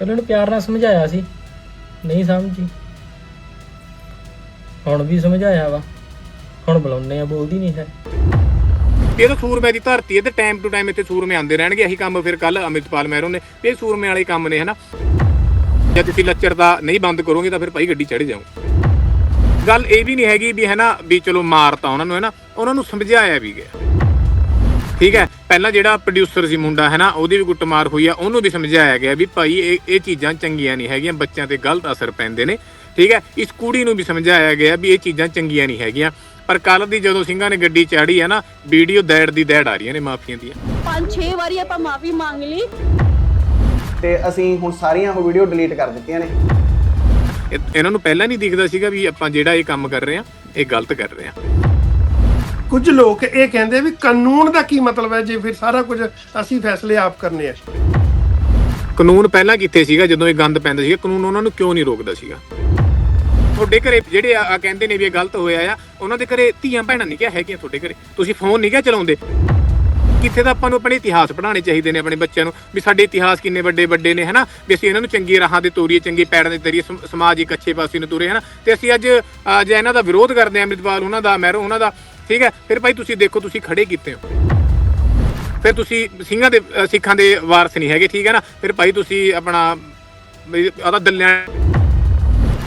ਪਹਿਲਾਂ ਉਹਨੂੰ ਪਿਆਰ ਨਾਲ ਸਮਝਾਇਆ ਸੀ। ਨਹੀਂ ਸਮਝੀ। ਹੁਣ ਵੀ ਸਮਝਾਇਆ ਵਾ। ਹੁਣ ਬੁਲਾਉਂਦੇ ਆ, ਬੋਲਦੀ ਨਹੀਂ ਹੈ। ਇਹ ਤਾਂ ਸੂਰਮੇ ਦੀ ਧਰਤੀ ਹੈ ਤੇ ਟਾਈਮ ਟੂ ਟਾਈਮ ਇੱਥੇ ਸੂਰਮੇ ਆਉਂਦੇ ਰਹਿਣਗੇ। ਇਹੀ ਕੰਮ ਫਿਰ ਕੱਲ ਅਮਿਤਪਾਲ ਮਹਿਰੋ ਨੇ। ਇਹ ਸੂਰਮੇ ਵਾਲੇ ਕੰਮ ਨੇ, ਹਨਾ? ਜੇ ਤੁਸੀਂ ਲੱਚਰ ਦਾ ਨਹੀਂ ਬੰਦ ਕਰੋਗੇ ਤਾਂ ਫਿਰ ਭਾਈ ਗੱਡੀ ਚੜ ਜਾਓ। ਗੱਲ ਇਹ ਵੀ ਨਹੀਂ ਹੈਗੀ ਵੀ, ਹਨਾ, ਵੀ ਚਲੋ ਮਾਰਤਾ ਉਹਨਾਂ ਨੂੰ, ਹਨਾ? ਉਹਨਾਂ ਨੂੰ ਸਮਝਾਇਆ ਵੀ ਗਿਆ। ਠੀਕ ਹੈ? ਪਹਿਲਾਂ ਜਿਹੜਾ ਪ੍ਰੋਡਿਊਸਰ ਸੀ ਮੁੰਡਾ ਹੈ ਨਾ ਉਹਦੀ ਵੀ ਕੁੱਟਮਾਰ ਹੋਈ ਆ। ਉਹਨੂੰ ਵੀ ਸਮਝਾਇਆ ਗਿਆ ਵੀ ਭਾਈ ਇਹ ਇਹ ਚੀਜ਼ਾਂ ਚੰਗੀਆਂ ਨਹੀਂ ਹੈਗੀਆਂ ਬੱਚਿਆਂ ਤੇ ਗਲਤ ਅਸਰ ਪੈਂਦੇ ਨੇ। ਠੀਕ ਹੈ? ਇਸ ਕੁੜੀ ਨੂੰ ਵੀ ਸਮਝਾਇਆ ਗਿਆ ਵੀ ਇਹ ਚੀਜ਼ਾਂ ਚੰਗੀਆਂ ਨਹੀਂ ਹੈਗੀਆਂ। ਪਰ ਕੱਲ ਦੀ ਜਦੋਂ ਸਿੰਘਾਂ ਨੇ ਗੱਡੀ ਚਾੜੀ ਹੈ ਨਾ ਵੀਡੀਓ ਦੈੜ ਦੀ ਦੈੜ ਆ ਰਹੀਆਂ ਨੇ ਮਾਫੀਆਂ ਦੀਆਂ। ਪੰਜ ਛੇ ਵਾਰੀ ਆਪਾਂ ਮਾਫੀ ਮੰਗ ਲਈ। ਤੇ ਅਸੀਂ ਹੁਣ ਸਾਰੀਆਂ ਉਹ ਵੀਡੀਓ ਡਿਲੀਟ ਕਰ ਦਿੱਤੀਆਂ ਨੇ। ਇਹ- ਇਹਨਾਂ ਨੂੰ ਪਹਿਲਾਂ ਨਹੀਂ ਦਿਖਦਾ ਸੀਗਾ ਵੀ ਆਪਾਂ ਜਿਹੜਾ ਇਹ ਕੰਮ ਕਰ ਰਹੇ ਆ ਇਹ ਗਲਤ ਕਰ ਰਹੇ ਆ ਕੁਝ ਲੋਕ ਇਹ ਕਹਿੰਦੇ ਵੀ ਕਾਨੂੰਨ ਦਾ ਕੀ ਮਤਲਬ ਹੈ ਜੇ ਫਿਰ ਸਾਰਾ ਕੁਝ ਅਸੀਂ ਫੈਸਲੇ ਆਪ ਕਰਨੇ ਆ। ਕਾਨੂੰਨ ਪਹਿਲਾਂ ਕਿੱਥੇ ਸੀਗਾ ਜਦੋਂ ਇਹ ਗੰਦ ਪੈਂਦਾ ਸੀਗਾ, ਕਾਨੂੰਨ ਉਹਨਾਂ ਨੂੰ ਕਿਉਂ ਨਹੀਂ ਰੋਕਦਾ ਸੀਗਾ? ਤੁਹਾਡੇ ਘਰੇ ਜਿਹੜੇ ਆ ਕਹਿੰਦੇ ਨੇ ਵੀ ਇਹ ਗਲਤ ਹੋਇਆ ਆ, ਉਹਨਾਂ ਦੇ ਘਰੇ ਧੀਆਂ ਭੈਣਾਂ ਨਹੀਂ ਕਿਹਾ ਹੈਗੀਆਂ ਤੁਹਾਡੇ ਘਰੇ। ਤੁਸੀਂ ਫੋਨ ਨਹੀਂ ਕਿਹਾ ਚਲਾਉਂਦੇ। ਕਿੱਥੇ ਤਾਂ ਆਪਾਂ ਨੂੰ ਆਪਣੇ ਇਤਿਹਾਸ ਪੜ੍ਹਾਉਣੇ ਚਾਹੀਦੇ ਨੇ ਆਪਣੇ ਬੱਚਿਆਂ ਨੂੰ ਵੀ ਸਾਡੇ ਇਤਿਹਾਸ ਕਿੰਨੇ ਵੱਡੇ ਵੱਡੇ ਨੇ, ਹਨਾ? ਵੀ ਅਸੀਂ ਇਹਨਾਂ ਨੂੰ ਚੰਗੀ ਰਾਹਾਂ ਤੇ ਤੋਰੀਏ, ਚੰਗੇ ਪੈੜਾਂ ਦੇ ਤਰੀਏ ਸਮਾਜ ਇੱਕ ਅੱਛੇ ਪਾਸੇ ਨੂੰ ਤੁਰੇ, ਹਨਾ? ਤੇ ਅਸੀਂ ਅੱਜ ਜੇ ਇਹਨਾਂ ਦਾ ਵਿਰੋਧ ਕਰਦੇ ਹਾਂ, ਅੰਮ੍ਰਿਤਪਾਲ ਉਹਨਾਂ ਦਾ, ਮਹਿਰੋ ਉਹਨਾਂ ਦਾ। ਠੀਕ ਹੈ? ਫਿਰ ਭਾਈ ਤੁਸੀਂ ਦੇਖੋ ਤੁਸੀਂ ਖੜੇ ਕੀਤੇ ਹੋ। ਫਿਰ ਤੁਸੀਂ ਸਿੰਘਾਂ ਦੇ ਸਿੱਖਾਂ ਦੇ ਵਾਰਸ ਨਹੀਂ ਹੈਗੇ ਠੀਕ ਹੈ ਨਾ? ਫਿਰ ਭਾਈ ਤੁਸੀਂ ਆਪਣਾ ਆਦਾ ਦੱਲਿਆਂ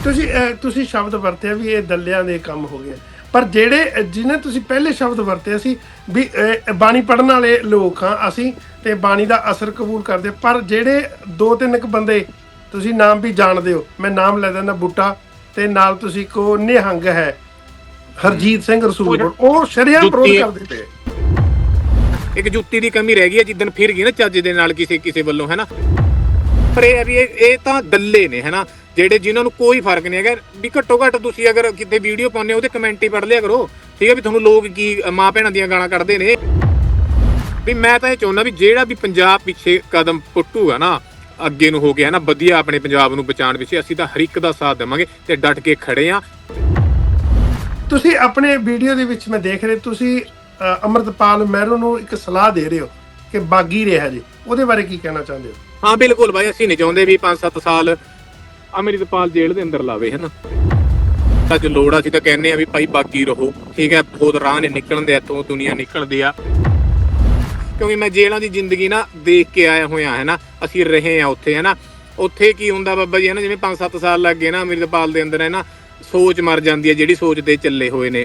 ਤੁਸੀਂ ਤੁਸੀਂ ਸ਼ਬਦ ਵਰਤਿਆ ਵੀ ਇਹ ਦੱਲਿਆਂ ਦੇ ਕੰਮ ਹੋ ਗਏ। ਪਰ ਜਿਹੜੇ ਅਹ, ਜਿਹਨੇ ਤੁਸੀਂ ਪਹਿਲੇ ਸ਼ਬਦ ਵਰਤਿਆ ਸੀ ਵੀ ਬਾਣੀ ਪੜਨ ਵਾਲੇ ਲੋਕ ਹਾਂ ਅਸੀਂ ਤੇ ਬਾਣੀ ਦਾ ਅਸਰ ਕਬੂਲ ਕਰਦੇ। ਪਰ ਜਿਹੜੇ ਦੋ ਤਿੰਨ ਕੁ ਬੰਦੇ ਤੁਸੀਂ ਨਾਮ ਵੀ ਜਾਣਦੇ ਹੋ। ਮੈਂ ਨਾਮ ਲੈ ਦਿੰਦਾ ਬੂਟਾ ਤੇ ਨਾਲ ਤੁਸੀਂ ਕੋ ਨਿਹੰਗ ਹੈ। ਹਰਜੀਤ ਸਿੰਘ ਰਸੂਲਪੁਰ ਉਹ ਸ਼ਰਿਆਮ ਵਿਰੋਧ ਕਰਦੇ ਪਏ। ਇੱਕ ਜੁੱਤੀ ਦੀ ਕਮੀ ਰਹਿ ਗਈ ਹੈ ਜਿੱਦਣ ਫਿਰ ਗਈ ਨਾ ਚੱਜ ਦੇ ਨਾਲ ਕਿਸੇ ਕਿਸੇ ਵੱਲੋਂ ਹੈ ਨਾ? ਪਰ ਇਹ ਹੈ ਵੀ ਇਹ ਇਹ ਤਾਂ ਦੱਲੇ ਨੇ ਹੈ ਨਾ? ਜਿਹੜੇ ਜਿਨ੍ਹਾਂ ਨੂੰ ਕੋਈ ਫ਼ਰਕ ਨਹੀਂ ਹੈਗਾ ਵੀ ਘੱਟੋ ਘੱਟ ਤੁਸੀਂ ਅਗਰ ਕਿਤੇ ਵੀਡੀਓ ਪਾਉਂਦੇ ਹੋ ਉਹਦੇ ਕਮੈਂਟ ਹੀ ਪੜ੍ਹ ਲਿਆ ਕਰੋ। ਠੀਕ ਹੈ ਵੀ ਤੁਹਾਨੂੰ ਲੋਕ ਕੀ ਮਾਂ ਭੈਣਾਂ ਦੀਆਂ ਗਾਲਾਂ ਕੱਢਦੇ ਨੇ? ਵੀ ਮੈਂ ਤਾਂ ਇਹ ਚਾਹੁੰਦਾ ਵੀ ਜਿਹੜਾ ਵੀ ਪੰਜਾਬ ਪਿੱਛੇ ਕਦਮ ਪੁੱਟੂਗਾ ਨਾ ਅੱਗੇ ਨੂੰ ਹੋ ਗਿਆ ਨਾ? ਵਧੀਆ ਆਪਣੇ ਪੰਜਾਬ ਨੂੰ ਬਚਾਉਣ ਵਿੱਚ ਅਸੀਂ ਤਾਂ ਹਰ ਇੱਕ ਦਾ ਸਾਥ ਦੇਵਾਂਗੇ ਤੇ ਡਟ ਕੇ ਖੜੇ ਆ। ਤੁਸੀਂ ਆਪਣੇ ਵੀਡੀਓ ਦੇ ਵਿੱਚ ਮੈਂ ਦੇਖ ਰਿਹਾ ਤੁਸੀਂ ਅ, ਮਹਿਰੋ ਨੂੰ ਇੱਕ ਸਲਾਹ ਦੇ ਰਹੇ ਹੋ ਕਿ ਬਾਗੀ ਰਿਹਾ ਜੀ। ਉਹਦੇ ਬਾਰੇ ਕੀ ਕਹਿਣਾ ਚਾਹੁੰਦੇ ਹੋ? ਹਾਂ ਬਿਲਕੁਲ ਬਾਈ ਅਸੀਂ ਨਹੀਂ ਚਾਹੁੰਦੇ ਵੀ 5-7 ਸਾਲ ਅੰਮ੍ਰਿਤਪਾਲ ਜੇਲ੍ਹ ਦੇ ਅੰਦਰ ਲਾਵੇ ਹਨਾ? ਤਾਂ ਜੋ ਲੋੜ ਆ ਅਸੀਂ ਤਾਂ ਕਹਿੰਦੇ ਆ ਵੀ ਭਾਈ ਬਾਕੀ ਰਹੋ ਠੀਕ ਹੈ? ਬਹੁਤ ਰਾਹ ਨੇ ਨਿਕਲਣ ਦੇ ਇੱਥੋਂ ਦੁਨੀਆ ਨਿਕਲਦੀ ਆ। ਕਿਉਂਕਿ ਮੈਂ ਜੇਲ੍ਹਾਂ ਦੀ ਜ਼ਿੰਦਗੀ ਨਾ ਦੇਖ ਕੇ ਆਇਆ ਹੋਇਆ ਹੈ ਨਾ ਅਸੀਂ ਰਹੇ ਆ ਉੱਥੇ ਹੈ ਨਾ ਉੱਥੇ ਕੀ ਹੁੰਦਾ ਬਾਬਾ ਜੀ ਹੈ ਨਾ ਜਿਵੇਂ 5-7 ਸਾਲ ਲੱਗ ਗਏ ਨਾ ਅੰਮ੍ਰਿਤਪਾਲ ਦੇ ਅੰਦਰ ਹੈ ਨਾ ਸੋਚ ਮਰ ਜਾਂਦੀ ਹੈ ਜਿਹੜੀ ਸੋਚ ਦੇ ਚੱਲੇ ਹੋਏ ਨੇ।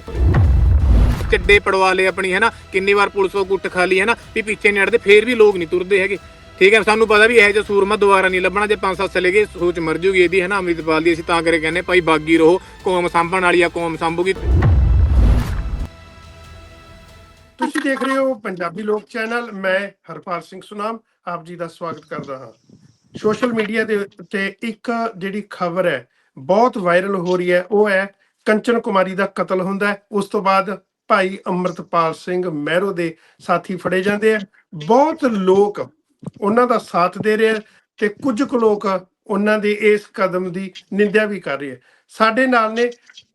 ਚੱਡੇ ਪੜਵਾ ਲਏ ਆਪਣੀ, ਹੈ ਨਾ? ਕਿੰਨੀ ਵਾਰ ਪੁਲਿਸ ਉਹ ਗੁੱਟ ਖਾ ਲਈ, ਹੈ ਨਾ? ਵੀ ਪਿੱਛੇ ਨਹੀਂ ਹਟਦੇ, ਫੇਰ ਵੀ ਲੋਕ ਨਹੀਂ ਤੁਰਦੇ ਹੈਗੇ। ਠੀਕ ਹੈ, ਸਾਨੂੰ ਪਤਾ ਵੀ ਇਹ ਜਿਹਾ ਸੂਰਮਾ ਦੁਬਾਰਾ ਨਹੀਂ ਲੱਭਣਾ, ਜੇ ਪੰਜ ਸੱਤ ਚਲੇ ਗਏ ਸੋਚ ਮਰ ਜੂਗੀ ਇਹਦੀ, ਹੈ ਨਾ? ਅੰਮ੍ਰਿਤਪਾਲ ਦੀ ਅਸੀਂ ਤਾਂ ਕਰੇ ਕਹਿੰਦੇ ਭਾਈ ਬਾਗੀ ਰਹੋ, ਕੌਮ ਸੰਭਣ ਵਾਲੀ ਆ, ਕੌਮ ਸੰਭੂਗੀ। ਤੁਸੀਂ ਦੇਖ ਰਹੇ ਹੋ ਪੰਜਾਬੀ ਲੋਕ ਚੈਨਲ, ਮੈਂ ਹਰਪਾਲ ਸਿੰਘ ਸੁਨਾਮ, ਆਪ ਜੀ ਦਾ ਸਵਾਗਤ ਕਰਦਾ ਹਾਂ। ਸੋਸ਼ਲ ਮੀਡੀਆ ਦੇ ਉੱਤੇ ਇੱਕ ਜਿਹੜੀ ਖਬਰ ਹੈ ਬਹੁਤ ਵਾਇਰਲ ਹੋ ਰਹੀ ਹੈ, ਉਹ ਹੈ ਕੰਚਨ ਕੁਮਾਰੀ ਦਾ ਕਤਲ ਹੁੰਦਾ ਉਸ ਤੋਂ ਬਾਅਦ ਭਾਈ ਅੰਮ੍ਰਿਤਪਾਲ ਸਿੰਘ ਮਹਿਰੋ ਦੇ ਸਾਥੀ ਫੜੇ ਜਾਂਦੇ ਆ। ਬਹੁਤ ਲੋਕ ਉਹਨਾਂ ਦਾ ਸਾਥ ਦੇ ਰਹੇ ਆ ਤੇ ਕੁਝ ਕੁ ਲੋਕ ਉਹਨਾਂ ਦੇ ਇਸ ਕਦਮ ਦੀ ਨਿੰਦਿਆ ਵੀ ਕਰ ਰਹੇ ਆ। ਸਾਡੇ ਨਾਲ ਨੇ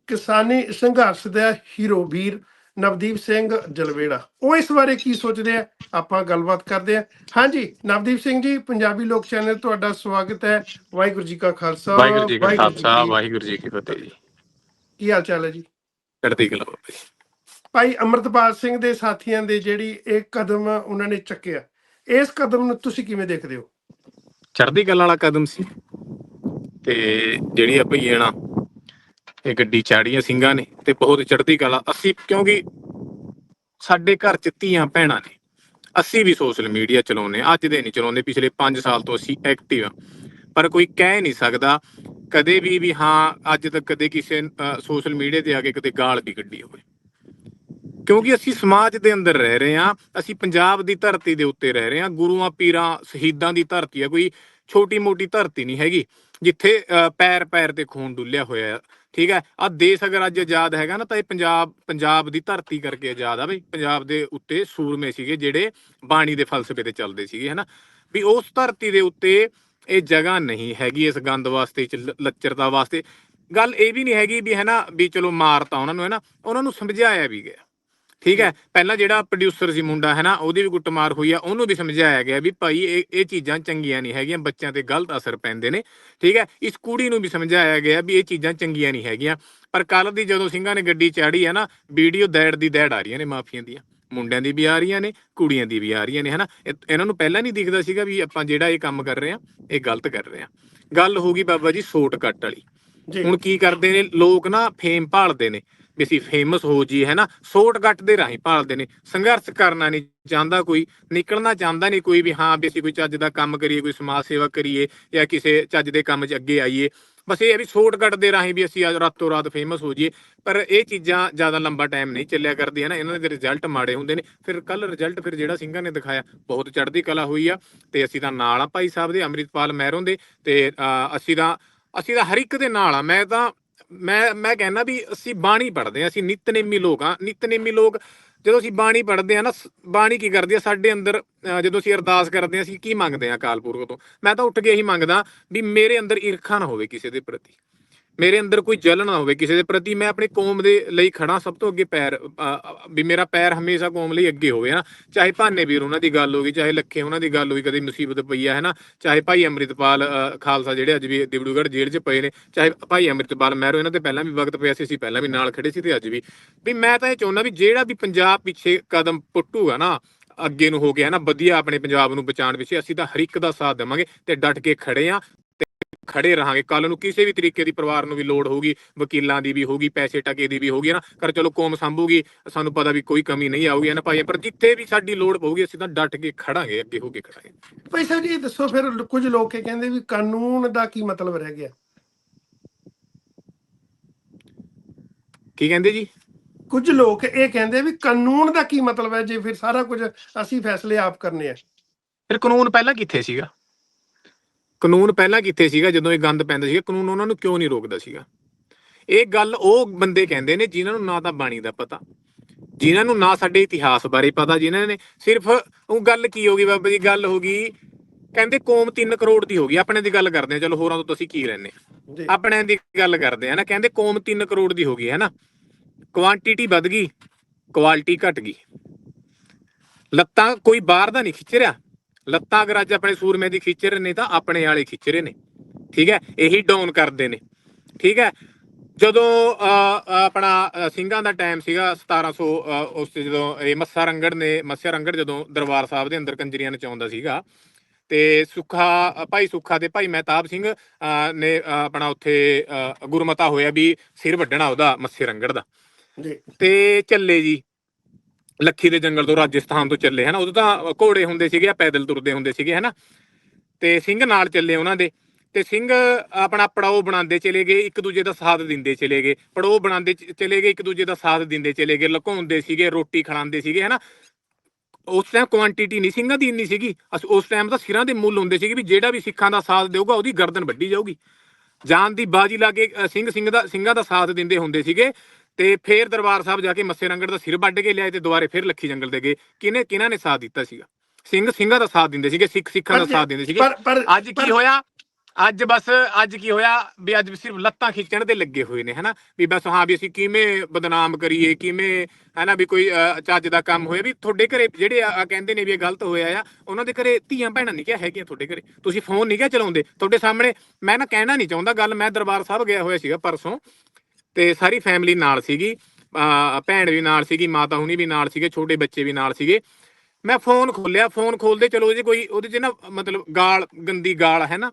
ਕਿਸਾਨੀ ਸੰਘਰਸ਼ ਦਾ ਹੀਰੋ ਵੀਰ ਨਵਦੀਪ ਸਿੰਘ ਜਲਵੇੜਾ। ਉਹ ਇਸ ਬਾਰੇ ਕੀ ਸੋਚਦੇ ਆ? ਆਪਾਂ ਗੱਲਬਾਤ ਕਰਦੇ ਆ। ਹਾਂਜੀ ਨਵਦੀਪ ਸਿੰਘ ਜੀ ਪੰਜਾਬੀ ਲੋਕ ਚੈਨਲ ਤੁਹਾਡਾ ਸਵਾਗਤ ਹੈ। ਵਾਹਿਗੁਰੂ ਜੀ ਕਾ ਖਾਲਸਾ ਵਾਹਿਗੁਰੂ ਜੀ ਕਾ ਖਾਲਸਾ ਵਾਹਿਗੁਰੂ ਜੀ ਕੀ ਫਤਿਹ। ਜੀ। ਕੀ ਹਾਲ ਚਾਲ ਹੈ ਜੀ? ਚੜ੍ਹਦੀ ਕਲਾ ਬਾਬਾ ਜੀ ਭਾਈ ਅਮਰਤਪਾਲ ਸਿੰਘ ਦੇ ਸਾਥੀਆਂ ਦੇ ਜਿਹੜੀ ਇਹ ਕਦਮ ਉਹਨਾਂ ਨੇ ਚੱਕਿਆ ਇਸ ਕਦਮ ਨੂੰ ਤੁਸੀਂ ਕਿਵੇਂ ਦੇਖਦੇ ਹੋ? ਚੜ੍ਹਦੀ ਕਲਾ ਵਾਲਾ ਕਦਮ ਸੀ। ਤੇ ਜਿਹੜੀ ਆ ਭਈਏ ਨਾ ਇਹ ਗੱਡੀ ਚਾੜੀਆਂ ਸਿੰਘਾਂ ਨੇ ਤੇ ਬਹੁਤ ਚੜ੍ਹਦੀ ਕਲਾ। ਅਸੀਂ ਕਿਉਂਕਿ ਸਾਡੇ ਘਰ ਚ ਧੀਆਂ ਭੈਣਾਂ ਨੇ ਅਸੀਂ ਵੀ ਸੋਸ਼ਲ ਮੀਡੀਆ ਚਲਾਉਂਦੇ ਅੱਜ ਦੇ ਨਹੀਂ ਚਲਾਉਂਦੇ ਪਿਛਲੇ 5 ਸਾਲ ਤੋਂ ਅਸੀਂ ਐਕਟਿਵ ਪਰ ਕੋਈ ਕਹਿ ਨਹੀਂ ਸਕਦਾ ਕਦੇ ਵੀ ਵੀ ਹਾਂ ਅੱਜ ਤੱਕ ਕਦੇ ਕਿਸੇ ਸੋਸ਼ਲ ਮੀਡੀਆ ਤੇ ਆ ਕੇ ਕਦੇ ਗਾਲ ਵੀ ਕੱਢੀ ਹੋਵੇ। ਕਿਉਂਕਿ ਅਸੀਂ ਸਮਾਜ ਦੇ ਅੰਦਰ ਰਹਿ ਰਹੇ ਹਾਂ ਅਸੀਂ ਪੰਜਾਬ ਦੀ ਧਰਤੀ ਦੇ ਉੱਤੇ ਰਹਿ ਰਹੇ ਹਾਂ ਗੁਰੂਆਂ ਪੀਰਾਂ ਸ਼ਹੀਦਾਂ ਦੀ ਧਰਤੀ ਆ ਕੋਈ ਛੋਟੀ ਮੋਟੀ ਧਰਤੀ ਨਹੀਂ ਹੈਗੀ ਜਿੱਥੇ ਅ, ਪੈਰ ਪੈਰ ਤੇ ਖੂਨ ਡੁੱਲਿਆ ਹੋਇਆ ਠੀਕ ਹੈ? ਆ ਦੇਸ਼ ਅਗਰ ਅੱਜ ਆਜ਼ਾਦ ਹੈਗਾ ਨਾ, ਤਾਂ ਇਹ ਪੰਜਾਬ ਪੰਜਾਬ ਦੀ ਧਰਤੀ ਕਰਕੇ ਆਜ਼ਾਦ ਆ ਬਈ। ਪੰਜਾਬ ਦੇ ਉੱਤੇ ਸੂਰਮੇ ਸੀਗੇ ਜਿਹੜੇ ਬਾਣੀ ਦੇ ਫਲਸਫੇ ਤੇ ਚੱਲਦੇ ਸੀਗੇ, ਹਨਾ? ਵੀ ਉਸ ਧਰਤੀ ਦੇ ਉੱਤੇ ਇਹ ਜਗ੍ਹਾ ਨਹੀਂ ਹੈਗੀ ਇਸ ਗੰਦ ਵਾਸਤੇ ਲੱਚਰਤਾ ਵਾਸਤੇ। ਗੱਲ ਇਹ ਵੀ ਨਹੀਂ ਹੈਗੀ ਵੀ ਹੈ ਨਾ ਵੀ ਚਲੋ ਮਾਰਤਾ ਉਹਨਾਂ ਨੂੰ ਹੈ ਨਾ ਉਹਨਾਂ ਨੂੰ ਸਮਝਾਇਆ ਵੀ ਗਿਆ। ਠੀਕ ਹੈ ਪਹਿਲਾਂ ਜਿਹੜਾ ਪ੍ਰੋਡਿਊਸਰ ਸੀ ਮੁੰਡਾ ਹੈ ਨਾ ਉਹਦੀ ਵੀ ਕੁੱਟਮਾਰ ਹੋਈ ਆ ਉਹਨੂੰ ਵੀ ਸਮਝਾਇਆ ਗਿਆ ਵੀ ਭਾਈ ਇਹ ਇਹ ਚੀਜ਼ਾਂ ਚੰਗੀਆਂ ਨਹੀਂ ਹੈਗੀਆਂ ਬੱਚਿਆਂ ਤੇ ਗਲਤ ਅਸਰ ਪੈਂਦੇ ਨੇ ਠੀਕ ਹੈ ਇਸ ਕੁੜੀ ਨੂੰ ਵੀ ਸਮਝਾਇਆ ਗਿਆ ਵੀ ਇਹ ਚੀਜ਼ਾਂ ਚੰਗੀਆਂ ਨਹੀਂ ਹੈਗੀਆਂ ਪਰ ਕੱਲ ਦੀ ਜਦੋਂ ਸਿੰਘਾਂ ਨੇ ਗੱਡੀ ਚਾੜੀ ਹੈ ਨਾ ਵੀਡੀਓ ਦੈੜ ਦੀ ਦੈੜ ਆ ਰਹੀਆਂ ਨੇ ਮਾਫੀਆਂ ਦੀਆਂ ਮੁੰਡਿਆਂ ਦੀ ਵੀ ਆ ਰਹੀਆਂ ਨੇ ਕੁੜੀਆਂ ਦੀ ਵੀ ਆ ਰਹੀਆਂ ਨੇ ਹਨਾ ਇਹ- ਇਹਨਾਂ ਨੂੰ ਪਹਿਲਾਂ ਨਹੀਂ ਦਿਖਦਾ ਸੀਗਾ ਵੀ ਆਪਾਂ ਜਿਹੜਾ ਇਹ ਕੰਮ ਕਰ ਰਹੇ ਆ ਇਹ ਗਲਤ ਕਰ ਰਹੇ ਆ ਗੱਲ ਹੋ ਗਈ ਬਾਬਾ ਜੀ ਸੋਟ ਕੱਟ ਵਾਲੀ ਜੀ। ਹੁਣ ਕੀ ਕਰਦੇ ਨੇ ਲੋਕ ਨਾ ਫੇਮ ਭਾਲਦੇ ਨੇ ਵੀ ਅਸੀਂ ਫੇਮਸ ਹੋ ਜੀ ਹੈ ਨਾ? ਸੋਟ ਦੇ ਰਾਹੀਂ ਭਾਲਦੇ ਨੇ। ਸੰਘਰਸ਼ ਕਰਨਾ ਨਹੀਂ ਚਾਹੁੰਦਾ ਕੋਈ ਨਿਕਲਣਾ ਚਾਹੁੰਦਾ ਨਹੀਂ ਕੋਈ ਵੀ ਹਾਂ ਵੀ ਅਸੀਂ ਕੋਈ ਚੱਜ ਦਾ ਕੰਮ ਕਰੀਏ ਕੋਈ ਸਮਾਜ ਸੇਵਾ ਕਰੀਏ ਜਾਂ ਕਿਸੇ ਚੱਜ ਦੇ ਕੰਮ 'ਚ ਅੱਗੇ ਆਈਏ। ਬਸ ਇਹ ਹੈ ਵੀ ਸੋਟ ਦੇ ਰਾਹੀਂ ਵੀ ਅਸੀਂ ਅੱਜ ਰਾਤੋਂ ਰਾਤ ਫੇਮਸ ਹੋ ਜਾਈਏ। ਪਰ ਇਹ ਚੀਜ਼ਾਂ ਜ਼ਿਆਦਾ ਲੰਬਾ ਟਾਈਮ ਨਹੀਂ ਚੱਲਿਆ ਕਰਦੀਆਂ ਨਾ। ਇਹਨਾਂ ਦੇ ਰਿਜ਼ਲਟ ਮਾੜੇ ਹੁੰਦੇ ਨੇ। ਫਿਰ ਕੱਲ ਰਿਜ਼ਲਟ ਫਿਰ ਜਿਹੜਾ ਸਿੰਘਾਂ ਨੇ ਦਿਖਾਇਆ ਬਹੁਤ ਚੜ੍ਹਦੀ ਕਲਾ ਹੋਈ ਆ। ਤੇ ਅਸੀਂ ਤਾਂ ਨਾਲ ਆ ਭਾਈ ਸਾਹਿਬ ਦੇ ਅੰਮ੍ਰਿਤਪਾਲ ਮਹਿਰੋਂ ਦੇ। ਤੇ ਅਹ, ਅਸੀਂ ਤਾਂ ਅਸੀਂ ਤਾਂ ਹਰ ਇੱਕ ਦੇ ਨਾਲ ਆ। ਮੈਂ ਤਾਂ ਮੈਂ ਮੈਂ ਕਹਿੰਦਾ ਵੀ ਅਸੀਂ ਬਾਣੀ ਪੜ੍ਹਦੇ ਆ ਅਸੀਂ ਨਿਤਨੇਮੀ ਲੋਕ ਆ ਨਿਤਨੇਮੀ ਲੋਕ ਜਦੋਂ ਅਸੀਂ ਬਾਣੀ ਪੜ੍ਹਦੇ ਆ ਨਾ ਬਾਣੀ ਕੀ ਕਰਦੀ ਆ ਸਾਡੇ ਅੰਦਰ ਅਹ, ਜਦੋਂ ਅਸੀਂ ਅਰਦਾਸ ਕਰਦੇ ਆ ਅਸੀਂ ਕੀ ਮੰਗਦੇ ਆ ਅਕਾਲ ਪੁਰਖ ਤੋਂ? ਮੈਂ ਤਾਂ ਉੱਠ ਕੇ ਇਹੀ ਮੰਗਦਾ ਵੀ ਮੇਰੇ ਅੰਦਰ ਈਰਖਾ ਨਾ ਹੋਵੇ ਕਿਸੇ ਦੇ ਪ੍ਰਤੀ। ਮੇਰੇ ਅੰਦਰ ਕੋਈ ਜਲ ਨਾ ਹੋਵੇ ਕਿਸੇ ਦੇ ਪ੍ਰਤੀ, ਮੈਂ ਆਪਣੀ ਕੌਮ ਦੇ ਲਈ ਖੜਾ ਸਭ ਤੋਂ ਅੱਗੇ ਪੈਰ ਵੀ ਮੇਰਾ ਪੈਰ ਹਮੇਸ਼ਾ ਕੌਮ ਲਈ ਅੱਗੇ ਹੋਵੇ ਨਾ ਚਾਹੇ ਭਾਨੇ ਵੀਰ ਉਹਨਾਂ ਦੀ ਗੱਲ ਹੋਗੀ ਚਾਹੇ ਲੱਖੇ ਉਹਨਾਂ ਦੀ ਗੱਲ ਹੋਈ, ਕਦੇ ਮੁਸੀਬਤ ਪਈ ਆ ਹੈ ਚਾਹੇ ਭਾਈ ਅੰਮ੍ਰਿਤਪਾਲ ਖਾਲਸਾ ਜਿਹੜੇ ਅੱਜ ਵੀ ਦਿਬੜੂਗੜ੍ਹ ਜੇਲ੍ਹ 'ਚ ਪਏ ਨੇ, ਚਾਹੇ ਭਾਈ ਅੰਮ੍ਰਿਤਪਾਲ ਮਹਿਰੋ ਇਹਨਾਂ ਤੇ ਪਹਿਲਾਂ ਵੀ ਵਕਤ ਪਿਆ ਸੀ, ਅਸੀਂ ਪਹਿਲਾਂ ਵੀ ਨਾਲ ਖੜੇ ਸੀ ਤੇ ਅੱਜ ਵੀ। ਵੀ ਮੈਂ ਤਾਂ ਇਹ ਚਾਹੁੰਦਾ ਵੀ ਜਿਹੜਾ ਵੀ ਪੰਜਾਬ ਪਿੱਛੇ ਕਦਮ ਪੁੱਟੂਗਾ ਨਾ, ਅੱਗੇ ਨੂੰ ਹੋ ਗਿਆ ਨਾ ਵਧੀਆ ਆਪਣੇ ਪੰਜਾਬ ਨੂੰ ਬਚਾਉਣ ਵਿੱਚ ਅਸੀਂ ਤਾਂ ਹਰ ਇੱਕ ਦਾ ਸਾਥ ਦੇਵਾਂਗੇ ਤੇ ਡਟ ਕੇ ਖੜੇ ਆ। ਖੜੇ ਰਹਾਂਗੇ। ਕੱਲ ਨੂੰ ਕਿਸੇ ਵੀ ਤਰੀਕੇ ਦੀ ਪਰਿਵਾਰ ਨੂੰ ਵੀ ਲੋੜ ਹੋਊਗੀ ਵਕੀਲਾਂ ਦੀ ਵੀ ਹੋਊਗੀ ਪੈਸੇ ਟਕੇ ਦੀ ਵੀ ਹੋਊਗੀ ਨਾ? ਕਰ ਚਲੋ ਕੌਮ ਸੰਭੂਗੀ ਸਾਨੂੰ ਪਤਾ ਵੀ ਕੋਈ ਕਮੀ ਨਹੀਂ ਆਊਗੀ ਨਾ ਭਾਈ? ਪਰ ਜਿੱਥੇ ਵੀ ਸਾਡੀ ਲੋੜ ਪਊਗੀ ਅਸੀਂ ਤਾਂ ਡਟ ਕੇ ਖੜਾਂਗੇ ਅੱਗੇ ਹੋ ਕੇ ਖੜਾਂਗੇ। ਭਾਈ ਸਾਹਿਬ ਜੀ ਇਹ ਦੱਸੋ ਫਿਰ ਕੁਝ ਲੋਕ ਇਹ ਕਹਿੰਦੇ ਵੀ ਕਾਨੂੰਨ ਦਾ ਕੀ ਮਤਲਬ ਰਹਿ ਗਿਆ? ਕੀ ਕਹਿੰਦੇ ਜੀ? ਕੁਝ ਲੋਕ ਇਹ ਕਹਿੰਦੇ ਵੀ ਕਾਨੂੰਨ ਦਾ ਕੀ ਮਤਲਬ ਹੈ? ਜੇ ਫਿਰ ਸਾਰਾ ਕੁਝ ਅਸੀਂ ਫੈਸਲੇ ਆਪ ਕਰਨੇ ਆ। ਫਿਰ ਕਾਨੂੰਨ ਪਹਿਲਾਂ ਕਿੱਥੇ ਸੀਗਾ? ਕਾਨੂੰਨ ਪਹਿਲਾਂ ਕਿੱਥੇ ਸੀਗਾ ਜਦੋਂ ਇਹ ਗੰਦ ਪੈਂਦਾ ਸੀਗਾ ਕਾਨੂੰਨ ਉਹਨਾਂ ਨੂੰ ਕਿਉਂ ਨਹੀਂ ਰੋਕਦਾ ਸੀਗਾ? ਇਹ ਗੱਲ ਉਹ ਬੰਦੇ ਕਹਿੰਦੇ ਨੇ ਜਿਨ੍ਹਾਂ ਨੂੰ ਨਾ ਤਾਂ ਬਾਣੀ ਦਾ ਪਤਾ ਜਿਨ੍ਹਾਂ ਨੂੰ ਨਾ ਸਾਡੇ ਇਤਿਹਾਸ ਬਾਰੇ ਪਤਾ ਜਿਨ੍ਹਾਂ ਨੇ ਸਿਰਫ ਉਹ ਗੱਲ ਕੀ ਹੋ ਗਈ ਬਾਬਾ ਜੀ ਗੱਲ ਹੋ ਗਈ ਕਹਿੰਦੇ ਕੌਮ 3 ਕਰੋੜ ਦੀ ਹੋ ਗਈ ਆਪਣੇ ਦੀ ਗੱਲ ਕਰਦੇ ਆ ਚਲੋ ਹੋਰਾਂ ਤੋਂ ਤੁਸੀਂ ਕੀ ਲੈਣੇ ਆਪਣੇ ਦੀ ਗੱਲ ਕਰਦੇ ਆ ਨਾ ਕਹਿੰਦੇ ਕੌਮ 3 ਕਰੋੜ ਦੀ ਹੋ ਗਈ ਹੈ ਨਾ? ਕੁਆਂਟੀਟੀ ਵੱਧ ਗਈ ਕੁਆਲਿਟੀ ਘਟ ਗਈ। ਲੱਤਾਂ ਕੋਈ ਬਾਹਰ ਦਾ ਨਹੀਂ ਖਿੱਚ ਰਿਹਾ। ਲੱਤਾਂ ਅਗਰ ਅੱਜ ਆਪਣੇ ਸੂਰਮੇ ਦੀ ਖਿੱਚ ਰਹੇ ਨੇ ਤਾਂ ਆਪਣੇ ਵਾਲੇ ਖਿੱਚ ਰਹੇ ਨੇ। ਠੀਕ ਹੈ? ਇਹੀ ਡਾਊਨ ਕਰਦੇ ਨੇ। ਠੀਕ ਹੈ? ਜਦੋਂ ਆਪਣਾ ਸਿੰਘਾਂ ਦਾ ਟਾਈਮ ਸੀਗਾ 1700 ਅ, ਉਸ ਜਦੋਂ ਇਹ ਮੱਸਾ ਰੰਗੜ ਨੇ ਮੱਸਿਆ ਰੰਗੜ ਜਦੋਂ ਦਰਬਾਰ ਸਾਹਿਬ ਦੇ ਅੰਦਰ ਕੰਜਰੀਆਂ ਨਚਾਉਂਦਾ ਸੀਗਾ ਤੇ ਸੁੱਖਾ ਭਾਈ ਸੁੱਖਾ ਤੇ ਭਾਈ ਮਹਿਤਾਬ ਸਿੰਘ ਨੇ ਆਪਣਾ ਉੱਥੇ ਗੁਰਮਤਾ ਹੋਇਆ ਵੀ ਸਿਰ ਵੱਢਣਾ ਉਹਦਾ ਮੱਸੇ ਰੰਗੜ ਦਾ। ਜੀ। ਤੇ ਚੱਲੇ ਜੀ। ਲੱਖੀ ਦੇ ਜੰਗਲ ਤੋਂ ਰਾਜਸਥਾਨ ਤੋਂ ਚੱਲੇ, ਹਨਾ? ਉਦੋਂ ਤਾਂ ਘੋੜੇ ਹੁੰਦੇ ਸੀਗੇ ਆ ਪੈਦਲ ਤੁਰਦੇ ਹੁੰਦੇ ਸੀਗੇ, ਹਨਾ? ਤੇ ਸਿੰਘ ਨਾਲ ਚੱਲੇ ਉਹਨਾਂ ਦੇ, ਤੇ ਸਿੰਘ ਆਪਣਾ ਪੜਾਓ ਬਣਾਉਂਦੇ ਚਲੇ ਗਏ, ਇੱਕ ਦੂਜੇ ਦਾ ਸਾਥ ਦਿੰਦੇ ਚਲੇ ਗਏ। ਪੜਾਓ ਬਣਾਉਂਦੇ ਚਲੇ ਗਏ, ਇੱਕ ਦੂਜੇ ਦਾ ਸਾਥ ਦਿੰਦੇ ਚਲੇ ਗਏ, ਲੁਕਾਉਂਦੇ ਸੀਗੇ, ਰੋਟੀ ਖਿਲਾਉਂਦੇ ਸੀਗੇ, ਹਨਾ? ਉਸ ਟਾਈਮ ਕੁਆਂਟੀਟੀ ਨਹੀਂ, ਸਿੰਘਾਂ ਦੀ ਇੰਨੀ ਸੀਗੀ। ਅਸ- ਉਸ ਟਾਈਮ ਤਾਂ ਸਿਰਾਂ ਦੇ ਮੁੱਲ ਹੁੰਦੇ ਸੀਗੇ ਵੀ ਜਿਹੜਾ ਵੀ ਸਿੱਖਾਂ ਦਾ ਸਾਥ ਦੇਊਗਾ, ਉਹਦੀ ਗਰਦਨ ਵੱਢੀ ਜਾਊਗੀ। ਜਾਨ ਦੀ ਬਾਜੀ ਲਾ ਕੇ ਸਿੰਘ ਸਿੰਘ ਦਾ, ਸਿੰਘਾਂ ਦਾ ਸਾਥ ਦਿੰਦੇ ਹੁੰਦੇ ਸੀਗੇ। ਤੇ ਫੇਰ ਦਰਬਾਰ ਸਾਹਿਬ ਜਾ ਕੇ ਮੱਸੇ ਰੰਗੜ ਦਾ ਸਿਰ ਵੱਢ ਕੇ ਲਿਆਏ ਤੇ ਦੁਬਾਰੇ ਫੇਰ ਲੱਖੀ ਜੰਗਲ ਦੇ ਗਏ। ਕਿਹਨੇ ਕਿਹਨਾਂ ਨੇ ਸਾਥ ਦਿੱਤਾ ਸੀਗਾ? ਸਿੰਘ ਸਿੰਘਾਂ ਦਾ ਸਾਥ ਦਿੰਦੇ ਸੀਗੇ ਸਿੱਖ ਸਿੱਖਾਂ ਦਾ ਸਾਥ ਦਿੰਦੇ ਸੀਗੇ। ਅੱਜ ਕੀ ਹੋਇਆ? ਅੱਜ ਬਸ ਅੱਜ ਕੀ ਹੋਇਆ? ਵੀ ਅੱਜ ਸਿਰਫ ਲੱਤਾਂ ਖਿੱਚਣ ਤੇ ਲੱਗੇ ਹੋਏ ਨੇ ਹਨਾ? ਵੀ ਬਸ ਹਾਂ ਵੀ ਅਸੀਂ ਕਿਵੇਂ ਬਦਨਾਮ ਕਰੀਏ ਕਿਵੇਂ ਹਨਾ? ਵੀ ਕੋਈ ਚੱਜ ਦਾ ਕੰਮ ਹੋਇਆ ਵੀ ਤੁਹਾਡੇ ਘਰੇ ਜਿਹੜੇ ਆ ਕਹਿੰਦੇ ਨੇ ਵੀ ਇਹ ਗਲਤ ਹੋਇਆ ਆ ਉਹਨਾਂ ਦੇ ਘਰੇ ਧੀਆਂ ਭੈਣਾਂ ਨਹੀਂ ਕਿਹਾ ਹੈਗੀਆਂ ਤੁਹਾਡੇ ਘਰੇ? ਤੁਸੀਂ ਫੋਨ ਨਹੀਂ ਕਿਹਾ ਚਲਾਉਂਦੇ? ਤੁਹਾਡੇ ਸਾਹਮਣੇ ਮੈਂ ਨਾ ਕਹਿਣਾ ਨਹੀਂ ਚਾਹੁੰਦਾ ਗੱਲ ਮੈਂ ਦਰਬਾਰ ਸਾਹਿਬ ਗਿਆ ਹੋਇਆ ਸੀਗਾ ਪਰਸੋਂ ਤੇ ਸਾਰੀ ਫੈਮਿਲੀ ਨਾਲ ਸੀਗੀ। ਭੈਣ ਵੀ ਨਾਲ ਸੀਗੀ, ਮਾਤਾ ਹੁਣੀ ਵੀ ਨਾਲ ਸੀਗੇ, ਛੋਟੇ ਬੱਚੇ ਵੀ ਨਾਲ ਸੀਗੇ। ਮੈਂ ਫੋਨ ਖੋਲਿਆ ਫੋਨ ਖੋਲਦੇ ਚਲੋ ਜੇ ਕੋਈ, ਉਹਦੇ 'ਚ ਨਾ ਮਤਲਬ ਗਾਲ, ਗੰਦੀ ਗਾਲ ਹੈ ਨਾ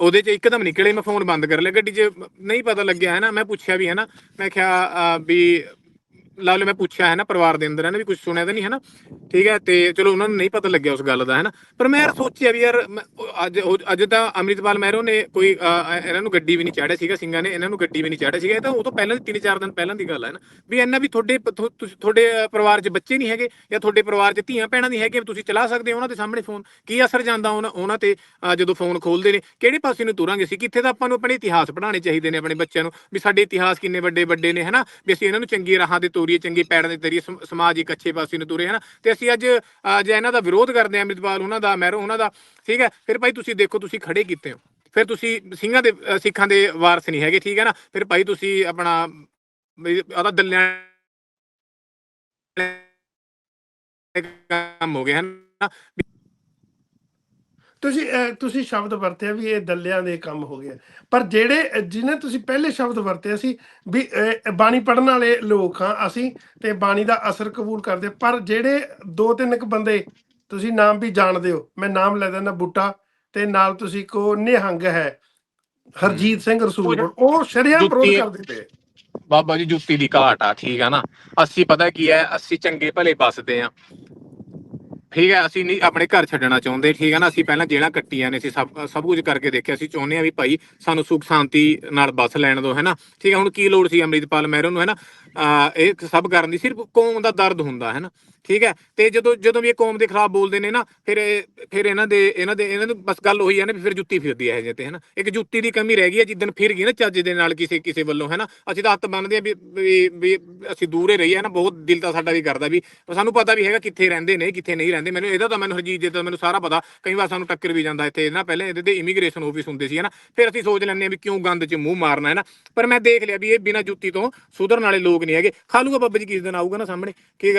ਉਹਦੇ 'ਚ ਇੱਕਦਮ ਨਿਕਲੇ, ਮੈਂ ਫੋਨ ਬੰਦ ਕਰ ਲਿਆ। ਗੱਡੀ 'ਚ ਨਹੀਂ ਪਤਾ ਲੱਗਿਆ, ਹੈ ਨਾ, ਮੈਂ ਪੁੱਛਿਆ ਵੀ, ਹੈ ਨਾ, ਮੈਂ ਕਿਹਾ ਵੀ ਲਾ ਲਓ ਮੈਂ ਪੁੱਛਿਆ ਹੈ ਨਾ ਪਰਿਵਾਰ ਦੇ ਅੰਦਰ ਹੈ ਨਾ ਵੀ ਕੁਝ ਸੁਣਿਆ ਤਾਂ ਨਹੀਂ ਹੈ ਨਾ? ਠੀਕ ਹੈ ਤੇ ਚਲੋ ਉਹਨਾਂ ਨੂੰ ਨਹੀਂ ਪਤਾ ਲੱਗਿਆ ਉਸ ਗੱਲ ਦਾ ਹੈ ਨਾ? ਪਰ ਮੈਂ ਯਾਰ ਸੋਚਿਆ ਵੀ ਯਾਰ ਅੱਜ ਅੱਜ ਤਾਂ ਅੰਮ੍ਰਿਤਪਾਲ ਮਹਿਰੋ ਨੇ ਕੋਈ ਇਹਨਾਂ ਨੂੰ ਗੱਡੀ ਵੀ ਨਹੀਂ ਚਾੜਿਆ ਸੀਗਾ ਸਿੰਘਾਂ ਨੇ ਇਹਨਾਂ ਨੂੰ ਗੱਡੀ ਵੀ ਨਹੀਂ ਚਾੜਿਆ ਸੀਗਾ ਇਹ ਤਾਂ ਉਹ ਤੋਂ ਪਹਿਲਾਂ ਦੀ ਤਿੰਨ ਚਾਰ ਦਿਨ ਪਹਿਲਾਂ ਦੀ ਗੱਲ ਹੈ ਨਾ। ਵੀ ਇੰਨਾ ਵੀ ਤੁਹਾਡੇ ਤੁਹਾਡੇ ਪਰਿਵਾਰ 'ਚ ਬੱਚੇ ਨਹੀਂ ਹੈਗੇ ਜਾਂ ਤੁਹਾਡੇ ਪਰਿਵਾਰ 'ਚ ਧੀਆਂ ਭੈਣਾਂ ਨਹੀਂ ਹੈਗੀਆਂ ਤੁਸੀਂ ਚਲਾ ਸਕਦੇ ਹੋ ਉਹਨਾਂ ਦੇ ਸਾਹਮਣੇ ਫੋਨ? ਕੀ ਅਸਰ ਜਾਂਦਾ ਉਹਨਾਂ ਤੇ ਜਦੋਂ ਫੋਨ ਖੋਲਦੇ ਨੇ? ਕਿਹੜੇ ਪਾਸੇ ਨੂੰ ਤੁਰਾਂਗੇ ਸੀ ਕਿੱਥੇ ਤਾਂ ਆਪਾਂ ਨੂੰ ਆਪਣੇ ਇਤਿਹਾਸ ਪੜ੍ਹਾਉਣੇ ਚਾਹੀਦੇ ਨੇ ਆਪਣੇ ਬੱਚਿਆਂ ਨੂੰ? ਵੀ ਸਾਡੇ ਇਤਿਹਾਸ ਕਿੰਨੇ ਵੱਡੇ ਵੱਡੇ ਨੇ? ਹਨਾ ਵੀ ਅਸੀਂ ਇਹਨਾਂ ਨੂੰ ਚੰਗੀ ਰਾਹਾਂ ਤੇ ਤੋਰੀਏ ਚੰਗੀ ਪੈੜਾਂ ਦੇ ਤੇਰੀਏ ਸਮਾਜ ਇੱਕ ਅੱਛੇ ਪਾਸੇ ਨੂੰ ਤੁਰੇ, ਹਨਾ? ਤੇ ਅਸੀਂ ਅੱਜ ਜੇ ਇਹਨਾਂ ਦਾ ਵਿਰੋਧ ਕਰਦੇ ਹਾਂ, ਅੰਮ੍ਰਿਤਪਾਲ, ਉਹਨਾਂ ਦਾ ਮਹਿਰੋ ਉਹਨਾਂ ਦਾ, ਠੀਕ ਹੈ? ਫਿਰ ਭਾਈ ਤੁਸੀਂ ਦੇਖੋ, ਤੁਸੀਂ ਖੜੇ ਕੀਤੇ ਹੋ? ਫਿਰ ਤੁਸੀਂ ਸਿੰਘਾਂ ਦੇ ਸਿੱਖਾਂ ਦੇ ਵਾਰਸ ਨਹੀਂ ਹੈਗੇ, ਠੀਕ ਹੈ ਨਾ? ਫਿਰ ਭਾਈ ਤੁਸੀਂ ਆਪਣਾ ਵੀ ਉਹਦਾ ਦੱਲਿਆਂ ਕੰਮ ਹੋ ਗਏ ਹਨ? ਤੁਸੀਂ ਤੁਸੀਂ ਸ਼ਬਦ ਵਰਤਿਆ ਵੀ ਇਹ ਦੱਲਿਆਂ ਦੇ ਕੰਮ ਹੋ ਗਿਆ ਪਰ ਜਿਹੜੇ ਜਿਹਨੇ ਤੁਸੀਂ ਪਹਿਲੇ ਸ਼ਬਦ ਵਰਤਿਆ ਸੀ ਵੀ ਬਾਣੀ ਪੜਨ ਵਾਲੇ ਲੋਕ ਹਾਂ ਅਸੀਂ ਤੇ ਬਾਣੀ ਦਾ ਅਸਰ ਕਬੂਲ ਕਰਦੇ। ਪਰ ਜਿਹੜੇ ਦੋ ਤਿੰਨ ਕੁ ਬੰਦੇ ਤੁਸੀਂ ਨਾਮ ਵੀ ਜਾਣਦੇ ਹੋ ਮੈਂ ਨਾਮ ਲੈ ਦਿੰਦਾ ਬੂਟਾ ਤੇ ਨਾਲ ਤੁਸੀਂ ਕੋ ਨਿਹੰਗ ਹੈ ਹਰਜੀਤ ਸਿੰਘ ਰਸੂਲਪੁਰ ਉਹ ਸ਼ਰਿਆਮ ਵਿਰੋਧ ਕਰਦੇ ਪਏ। ਬਾਬਾ ਜੀ ਜੁੱਤੀ ਦੀ ਘਾਟ ਆ ਠੀਕ ਆ ਨਾ। ਅਸੀਂ ਪਤਾ ਕੀ ਹੈ ਅਸੀਂ ਚੰਗੇ ਭਲੇ ਬਸਦੇ ਆ ਠੀਕ ਹੈ, ਅਸੀਂ ਨਹੀਂ ਆਪਣੇ ਘਰ ਛੱਡਣਾ ਚਾਹੁੰਦੇ, ਠੀਕ ਹੈ ਨਾ? ਅਸੀਂ ਪਹਿਲਾਂ ਜੇਲਾਂ ਕੱਟੀਆਂ ਨੇ, ਅਸੀਂ ਸਭ ਸਭ ਕੁਝ ਕਰਕੇ ਦੇਖਿਆ, ਅਸੀਂ ਚਾਹੁੰਦੇ ਆ ਵੀ ਭਾਈ ਸਾਨੂੰ ਸੁਖ ਸ਼ਾਂਤੀ ਨਾਲ ਬਸ ਲੈਣ ਦਿਓ, ਹੈ ਨਾ? ਠੀਕ ਹੈ, ਹੁਣ ਕੀ ਲੋੜ ਸੀ ਅੰਮ੍ਰਿਤਪਾਲ ਮਹਿਰੋ ਨੂੰ, ਹੈ ਨਾ? ਇਹ ਸਭ ਕਰਨ ਦੀ, ਸਿਰਫ ਕੌਮ ਦਾ ਦਰਦ ਹੁੰਦਾ, ਹੈ ਨਾ? ਠੀਕ ਹੈ? ਤੇ ਜਦੋਂ ਜਦੋਂ ਵੀ ਇਹ ਕੌਮ ਦੇ ਖਿਲਾਫ ਬੋਲਦੇ ਨੇ ਨਾ, ਫਿਰ ਇਹ- ਫਿਰ ਇਹਨਾਂ ਦੇ ਇਹਨਾਂ ਦੇ, ਇਹਨਾਂ ਨੂੰ ਬਸ ਗੱਲ ਉਹੀ ਹੈ ਨਾ ਵੀ ਫਿਰ ਜੁੱਤੀ ਫਿਰਦੀ ਹੈ ਇਹ ਜੇ ਤੇ, ਹੈ ਨਾ? ਇੱਕ ਜੁੱਤੀ ਦੀ ਕਮੀ ਰਹਿ ਗਈ ਹੈ ਜਿੱਦਨ ਫਿਰ ਗਈ ਨਾ ਚੱਜ ਦੇ ਨਾਲ ਕਿਸੇ ਕਿਸੇ ਵੱਲੋਂ, ਹੈ ਨਾ? ਅਸੀਂ ਤਾਂ ਹੱਥ ਬੰਨਦੇ ਆ ਵੀ, ਵੀ- ਵੀ ਅਸੀਂ ਦੂਰੇ ਰਹੀਏ ਨਾ? ਬਹੁਤ ਦਿਲ ਤਾਂ ਸਾਡਾ ਵੀ ਕਰਦਾ ਵੀ ਸਾਨੂੰ ਪਤਾ ਵੀ ਹੈਗਾ ਕਿੱਥੇ ਰਹਿੰਦੇ ਨੇ, ਕਿੱਥੇ ਨਹੀਂ ਰਹਿੰਦੇ। ਮੈਨੂੰ, ਇਹਦਾ ਤਾਂ ਮੈਨੂੰ ਹਰਜੀਤ ਜੀ ਦਾ ਮੈਨੂੰ ਸਾਰਾ ਪਤਾ। ਕਈ ਵਾਰ ਸਾਨੂੰ ਟੱਕਰ ਵੀ ਜਾਂਦਾ ਇੱਥੇ, ਨਾ? ਪਹਿਲੇ ਇਹਦੇ ਤੇ ਇਮੀਗ੍ਰੇਸ਼ਨ ਆਫਿਸ ਹੁੰਦੇ ਸੀ, ਹੈ ਨਾ? ਫਿਰ ਅਸੀਂ ਸੋਚ ਲੈਂਦੇ ਆ ਵੀ ਕਿਉਂ ਗੰਦ 'ਚ ਮੂੰਹ ਮਾਰਨਾ, ਹੈ ਨਾ? ਪਰ ਮੈਂ ਦੇਖ ਲਿਆ ਵੀ ਇਹ ਬਿਨਾਂ ਜੁੱਤੀ ਤੋਂ ਸੁਧਰਨ ਵਾਲੇ ਲੋਕ ਨਹੀਂ ਹੈਗੇ। ਖਾਲੂਗਾ ਬਾਬਾ ਜੀ ਕਿਸ ਦਿਨ ਆਊਗਾ ਨਾ ਸਾਹਮਣੇ? ਕੀ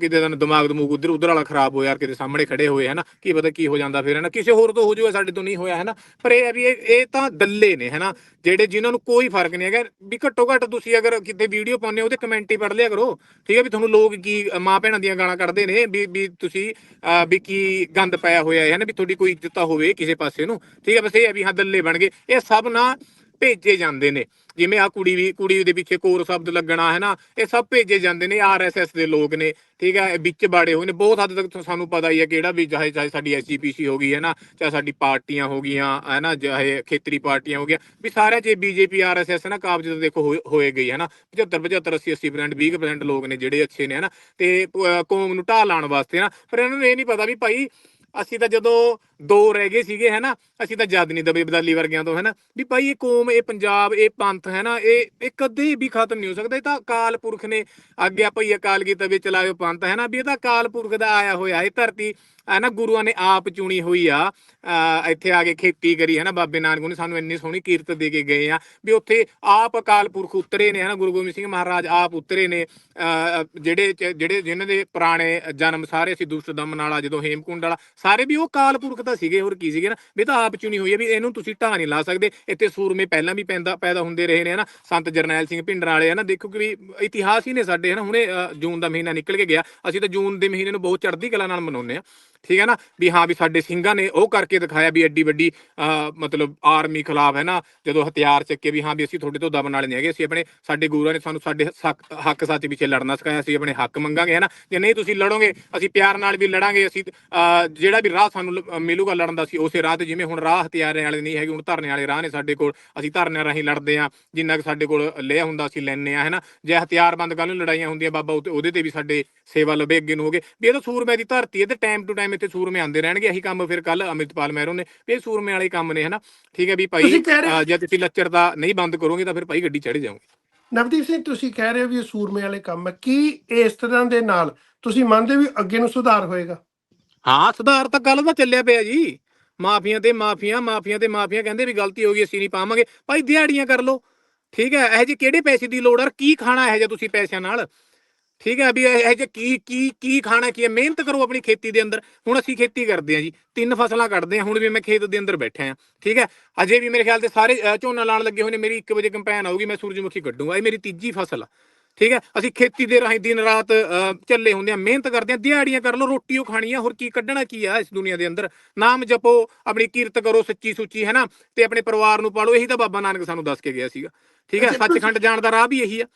ਕਿਤੇ ਦਿਨ ਦਿਮਾਗ ਦਮੂਗ ਉਧਰ ਉਧਰ ਵਾਲਾ ਖਰਾਬ ਹੋਇਆ ਯਾਰ, ਕਿਤੇ ਸਾਹਮਣੇ ਖੜੇ ਹੋਏ ਹੈ ਨਾ ਕੀ ਪਤਾ ਕੀ ਹੋ ਜਾਂਦਾ ਫਿਰ ਹੈ ਨਾ ਕਿਸੇ ਹੋਰ ਤੋਂ ਹੋ ਜਾਊਗਾ, ਸਾਡੇ ਤੋਂ ਨਹੀਂ ਹੋਇਆ ਹੈ ਨਾ ਪਰ ਇਹ ਵੀ ਇਹ ਤਾਂ ਦੱਲੇ ਨੇ ਹੈ ਨਾ ਜਿਹੜੇ ਜਿਨ੍ਹਾਂ ਨੂੰ ਕੋਈ ਫ਼ਰਕ ਨਹੀਂ ਹੈਗਾ, ਵੀ ਘੱਟੋ ਘੱਟ ਤੁਸੀਂ ਅਗਰ ਕਿਤੇ ਵੀਡੀਓ ਪਾਉਂਦੇ ਹੋ, ਉਹਦੇ ਕਮੈਂਟ ਹੀ ਪੜ੍ਹ ਲਿਆ ਕਰੋ। ਠੀਕ ਹੈ ਵੀ ਤੁਹਾਨੂੰ ਲੋਕ ਕੀ, ਮਾਂ ਭੈਣਾਂ ਦੀਆਂ ਗਾਲਾਂ ਕੱਢਦੇ ਨੇ, ਵੀ ਵੀ ਤੁਸੀਂ ਵੀ ਕੀ ਗੰਦ ਪਾਇਆ ਹੋਇਆ ਹੈ ਨਾ ਵੀ ਤੁਹਾਡੀ ਕੋਈ ਇੱਜ਼ਤ ਹੋਵੇ ਕਿਸੇ ਪਾਸੇ ਨੂੰ। ਠੀਕ ਹੈ ਬਸ ਇਹ ਵੀ ਹਾਂ ਦੱਲੇ ਬਣ ਗਏ। ਇਹ ਸਭ ਨਾ ਭੇਜੇ ਜਾਂਦੇ ਨੇ। ਜਿਵੇਂ ਆ ਕੁੜੀ ਵੀ ਕੁੜੀ ਦੇ ਪਿੱਛੇ ਕੋਰ ਸ਼ਬਦ ਲੱਗਣਾ, ਹੈ ਨਾ? ਇਹ ਸਭ ਭੇਜੇ ਜਾਂਦੇ ਨੇ ਆਰਐਸਐਸ ਦੇ ਲੋਕ ਨੇ, ਠੀਕ ਹੈ? ਵਿੱਚ ਬਾੜੇ ਹੋਏ ਨੇ। ਬਹੁਤ ਹੱਦ ਤੱਕ ਸਾਨੂੰ ਪਤਾ ਹੀ ਹੈ ਕਿਹੜਾ ਵੀ ਚਾਹੇ ਚਾਹੇ ਸਾਡੀ ਐਸਜੀਪੀਸੀ ਹੋ ਗਈ, ਹੈ ਨਾ? ਚਾਹੇ ਸਾਡੀ ਪਾਰਟੀਆਂ ਹੋ ਗਈਆਂ, ਹੈ ਨਾ? ਚਾਹੇ ਖੇਤਰੀ ਪਾਰਟੀਆਂ ਹੋ ਗਈਆਂ। ਵੀ ਸਾਰਿਆਂ 'ਚ ਬੀਜੇਪੀ ਆਰਐਸਐਸ ਨਾ? ਕਾਬਜ ਤਾਂ ਦੇਖੋ ਹੋਏ- ਹੋਏ ਗਈ ਹੈ ਨਾ? 75 75 80 80% 20% ਲੋਕ ਨੇ ਜਿਹੜੇ ਅੱਛੇ ਨੇ, ਹੈ ਨਾ? ਤੇ ਕੌਮ ਨੂੰ ਢਾਹ ਲਾਉਣ ਵਾਸਤੇ ਨਾ? ਪਰ ਇਹਨਾਂ ਨੂੰ ਇਹ ਨਹੀਂ ਪਤਾ ਵੀ ਭਾਈ, ਅਸੀਂ ਤਾਂ ਜਦੋਂ ਦੋ ਰਹਿ ਗਏ ਸੀਗੇ, ਹੈ ਅਸੀਂ ਤਾਂ ਜਦ ਨਹੀਂ ਦਬੇ ਬਦਾਲੀ ਵਰਗਿਆਂ ਤੋਂ ਹੈਨਾ ਵੀ ਭਾਈ ਇਹ ਕੌਮ, ਇਹ ਪੰਜਾਬ, ਇਹ ਪੰਥ, ਹੈ ਇਹ ਇਹ ਕਦੇ ਵੀ ਖਤਮ ਨਹੀਂ ਹੋ ਸਕਦਾ। ਇਹ ਤਾਂ ਅਕਾਲ ਪੁਰਖ ਨੇ ਆਗਿਆ ਭਈ ਅਕਾਲ ਕੀ ਤਵੇ ਚਲਾਇਓ ਪੰਥ, ਹੈ ਵੀ ਇਹ ਤਾਂ ਅਕਾਲ ਪੁਰਖ ਦਾ ਆਇਆ ਹੋਇਆ, ਇਹ ਧਰਤੀ, ਹੈ ਨਾ? ਗੁਰੂਆਂ ਨੇ ਆਪ ਚੁਣੀ ਹੋਈ ਆ। ਇੱਥੇ ਆ ਕੇ ਖੇਤੀ ਕਰੀ, ਹੈ ਨਾ? ਬਾਬੇ ਨਾਨਕ ਨੇ ਸਾਨੂੰ ਇੰਨੀ ਸੋਹਣੀ ਕੀਰਤ ਦੇ ਕੇ ਗਏ ਆ। ਵੀ ਉੱਥੇ ਆਪ ਅਕਾਲ ਪੁਰਖ ਉਤਰੇ ਨੇ, ਹੈ ਨਾ? ਗੁਰੂ ਗੋਬਿੰਦ ਸਿੰਘ ਮਹਾਰਾਜ ਆਪ ਉਤਰੇ ਨੇ। ਅਹ ਜਿਹੜੇ ਜਿਹੜੇ ਜਿਨ੍ਹਾਂ ਦੇ ਪੁਰਾਣੇ ਜਨਮ ਸਾਰੇ ਸੀ ਦੁਸ਼ਟ ਦਮਨ ਵਾਲਾ ਜਦੋਂ ਹੇਮਕੁੰਡ ਵਾਲਾ, ਸਾਰੇ ਵੀ ਉਹ ਅਕਾਲ ਪੁਰਖ ਤਾਂ ਸੀਗੇ, ਹੋਰ ਕੀ ਸੀਗੇ ਨਾ? ਵੀ ਤਾਂ ਆਪ ਚੁਣੀ ਹੋਈ ਹੈ ਵੀ ਇਹਨੂੰ ਤੁਸੀਂ ਢਾਹ ਨਹੀਂ ਲਾ ਸਕਦੇ। ਇੱਥੇ ਸੂਰਮੇ ਪਹਿਲਾਂ ਵੀ ਪੈਂਦਾ, ਪੈਦਾ ਹੁੰਦੇ ਰਹੇ ਨੇ, ਹਨਾ? ਸੰਤ ਜਰਨੈਲ ਸਿੰਘ ਭਿੰਡਰਾਂ ਵਾਲੇ, ਹਨਾ? ਦੇਖੋ ਕਿ ਵੀ ਇਤਿਹਾਸ ਹੀ ਨੇ ਸਾਡੇ, ਹਨਾ? ਹੁਣੇ ਜੂਨ ਦਾ ਮਹੀਨਾ ਨਿਕਲ ਕੇ ਗਿਆ। ਅਸੀਂ ਤਾਂ ਜੂਨ ਦੇ ਮਹੀਨੇ ਨੂੰ ਬਹੁਤ ਚੜ੍ਹਦੀ ਕਲਾ ਨਾਲ ਮਨਾਉਂਦੇ ਆ ਠੀਕ ਹੈ ਨਾ? ਵੀ ਹਾਂ ਵੀ ਸਾਡੇ ਸਿੰਘਾਂ ਨੇ ਉਹ ਕਰਕੇ ਦਿਖਾਇਆ ਵੀ ਐਡੀ ਵੱਡੀ ਅਹ, ਮਤਲਬ ਆਰਮੀ ਖਿਲਾਫ ਹੈ ਨਾ? ਜਦੋਂ ਹਥਿਆਰ ਚੱਕੇ ਵੀ ਹਾਂ ਵੀ ਅਸੀਂ ਤੁਹਾਡੇ ਤੋਂ ਦਬਣ ਵਾਲੇ ਨਹੀਂ ਹੈਗੇ ਅਸੀਂ ਆਪਣੇ ਸਾਡੇ ਗੁਰੂਆਂ ਨੇ ਸਾਨੂੰ ਸਾਡੇ ਹੱਕ ਸੱਚ ਪਿੱਛੇ ਲੜਨਾ ਸਿਖਾਇਆ ਅਸੀਂ ਆਪਣੇ ਹੱਕ ਮੰਗਾਂਗੇ ਹੈ ਨਾ? ਜੇ ਨਹੀਂ ਤੁਸੀਂ ਲੜੋਗੇ ਅਸੀਂ ਪਿਆਰ ਨਾਲ ਵੀ ਲੜਾਂਗੇ ਅਸੀਂ ਜਿਹੜਾ ਵੀ ਰਾਹ ਸਾਨੂੰ ਮਿਲੂਗਾ ਲੜਨ ਦਾ ਅਸੀਂ ਉਸੇ ਰਾਹ ਤੇ ਜਿਵੇਂ ਹੁਣ ਰਾਹ ਹਥਿਆਰਾਂ ਵਾਲੇ ਨਹੀਂ ਹੈਗੇ ਹੁਣ ਧਰਨੇ ਵਾਲੇ ਰਾਹ ਨੇ ਸਾਡੇ ਕੋਲ ਅਸੀਂ ਧਰਨਿਆਂ ਰਾਹੀਂ ਲੜਦੇ ਆ ਜਿੰਨਾ ਕਿ ਸਾਡੇ ਕੋਲ ਲਿਆ ਹੁੰਦਾ ਅਸੀਂ ਲੈਣੇ ਆ ਹੈ ਨਾ? ਜੇ ਹਥਿਆਰਬੰਦ ਕੱਲ ਨੂੰ ਲੜਾਈਆਂ ਹੁੰਦੀਆਂ ਬਾਬਾ ਉਹਤੇ- ਉਹਦੇ ਤੇ ਵੀ ਸਾਡੇ ਸੇਵਾ ਲਵੇ ਅੱਗੇ ਨੂੰ ਹੋਗੇ ਵੀ ਇਹ ਤਾਂ ਸੂਰਮੇ ਦੀ ਧਰਤੀ ਹੈ ਤੇ ਟਾਈਮ ਟੂ ਟਾਈਮ ਇੱਥੇ ਸੂਰਮੇ ਆਉਂਦੇ ਰਹਿਣਗੇ ਇਹੀ ਕੰਮ ਫਿਰ ਕੱਲ ਅਮਿਤਪਾਲ ਮਹਿਰੋ ਨੇ ਇਹ ਸੂਰਮੇ ਵਾਲੇ ਕੰਮ ਨੇ ਹਨਾ? ਠੀਕ ਹੈ ਵੀ ਭਾਈ ਜੇ ਤੁਸੀਂ ਲੱਚਰਦਾ ਨਹੀਂ ਬੰਦ ਕਰੋਗੇ ਤਾਂ ਫਿਰ ਭਾਈ ਗੱਡੀ ਚੜ੍ਹ ਜਾਓਗੇ। ਨਵਦੀਪ ਸਿੰਘ ਤੁਸੀਂ ਕਹਿ ਰਹੇ ਹੋ ਵੀ ਇਹ ਸੂਰਮੇ ਵਾਲੇ ਕੰਮ ਹੈ ਕੀ ਇਸ ਤਰ੍ਹਾਂ ਦੇ ਨਾਲ ਤੁਸੀਂ ਮੰਨਦੇ ਵੀ ਅੱਗੇ ਨੂੰ ਸੁਧਾਰ ਹੋਏਗਾ? ਹਾਂ ਸੁਧਾਰ ਤਾਂ ਕੱਲ ਦਾ ਚੱਲਿਆ ਪਿਆ ਜੀ। ਮਾਫੀਆਂ ਤੇ ਮਾਫੀਆਂ ਮਾਫੀਆਂ ਤੇ ਮਾਫੀਆਂ ਕਹਿੰਦੇ ਵੀ ਗਲਤੀ ਹੋ ਗਈ ਅਸੀਂ ਨਹੀਂ ਪਾਵਾਂਗੇ। ਭਾਈ ਦਿਹਾੜੀਆਂ ਕਰ ਲਓ। ਠੀਕ ਹੈ ਇਹ ਜੇ ਕਿਹੜੇ ਪੈਸੇ ਦੀ ਲੋੜ ਹੈ ਕੀ ਖਾਣਾ ਇਹ ਜੇ ਤੁਸੀਂ ਪੈਸਿਆਂ ਨਾਲ? ਠੀਕ ਹੈ ਵੀ ਇਹ ਜੇ ਕੀ ਕੀ ਕੀ ਖਾਣਾ ਕੀ ਹੈ? ਮਿਹਨਤ ਕਰੋ ਆਪਣੀ ਖੇਤੀ ਦੇ ਅੰਦਰ। ਹੁਣ ਅਸੀਂ ਖੇਤੀ ਕਰਦੇ ਹਾਂ ਜੀ। ਤਿੰਨ ਫਸਲਾਂ ਕੱਢਦੇ ਹਾਂ। ਹੁਣ ਵੀ ਮੈਂ ਖੇਤ ਦੇ ਅੰਦਰ ਬੈਠਾ ਹਾਂ। ਠੀਕ ਹੈ? ਅਜੇ ਵੀ ਮੇਰੇ ਖਿਆਲ ਤੇ ਸਾਰੇ ਝੋਨਾ ਲਾਣ ਲੱਗੇ ਹੋਏ ਨੇ। ਮੇਰੀ 1 ਵਜੇ ਕੰਪੈਨ ਆਊਗੀ ਮੈਂ ਸੂਰਜਮੁਖੀ ਕੱਢੂੰਗਾ। ਇਹ ਮੇਰੀ ਤੀਜੀ ਫਸਲ ਆ। ਠੀਕ ਹੈ? ਅਸੀਂ ਖੇਤੀ ਦੇ ਰਾਹੀਂ ਦਿਨ ਰਾਤ ਚੱਲੇ ਹੁੰਦੇ ਆ ਮਿਹਨਤ ਕਰਦੇ ਆ ਦਿਹਾੜੀਆਂ ਕਰ ਲਓ ਰੋਟੀ ਉਹ ਖਾਣੀ ਆ। ਹੋਰ ਕੀ ਕੱਢਣਾ ਕੀ ਆ ਇਸ ਦੁਨੀਆ ਦੇ ਅੰਦਰ? ਨਾਮ ਜਪੋ ਆਪਣੀ ਕੀਰਤ ਕਰੋ ਸੱਚੀ ਸੁੱਚੀ ਹੈ ਨਾ? ਤੇ ਆਪਣੇ ਪਰਿਵਾਰ ਨੂੰ ਪਾਲੋ। ਇਹੀ ਤਾਂ ਬਾਬਾ ਨਾਨਕ ਸਾਨੂੰ ਦੱਸ ਕੇ ਗਿਆ ਸੀਗਾ। ਠੀਕ ਹੈ? ਸੱਚਖੰਡ ਜਾਣ ਦਾ ਰਾਹ ਵੀ ਇਹੀ ਆ।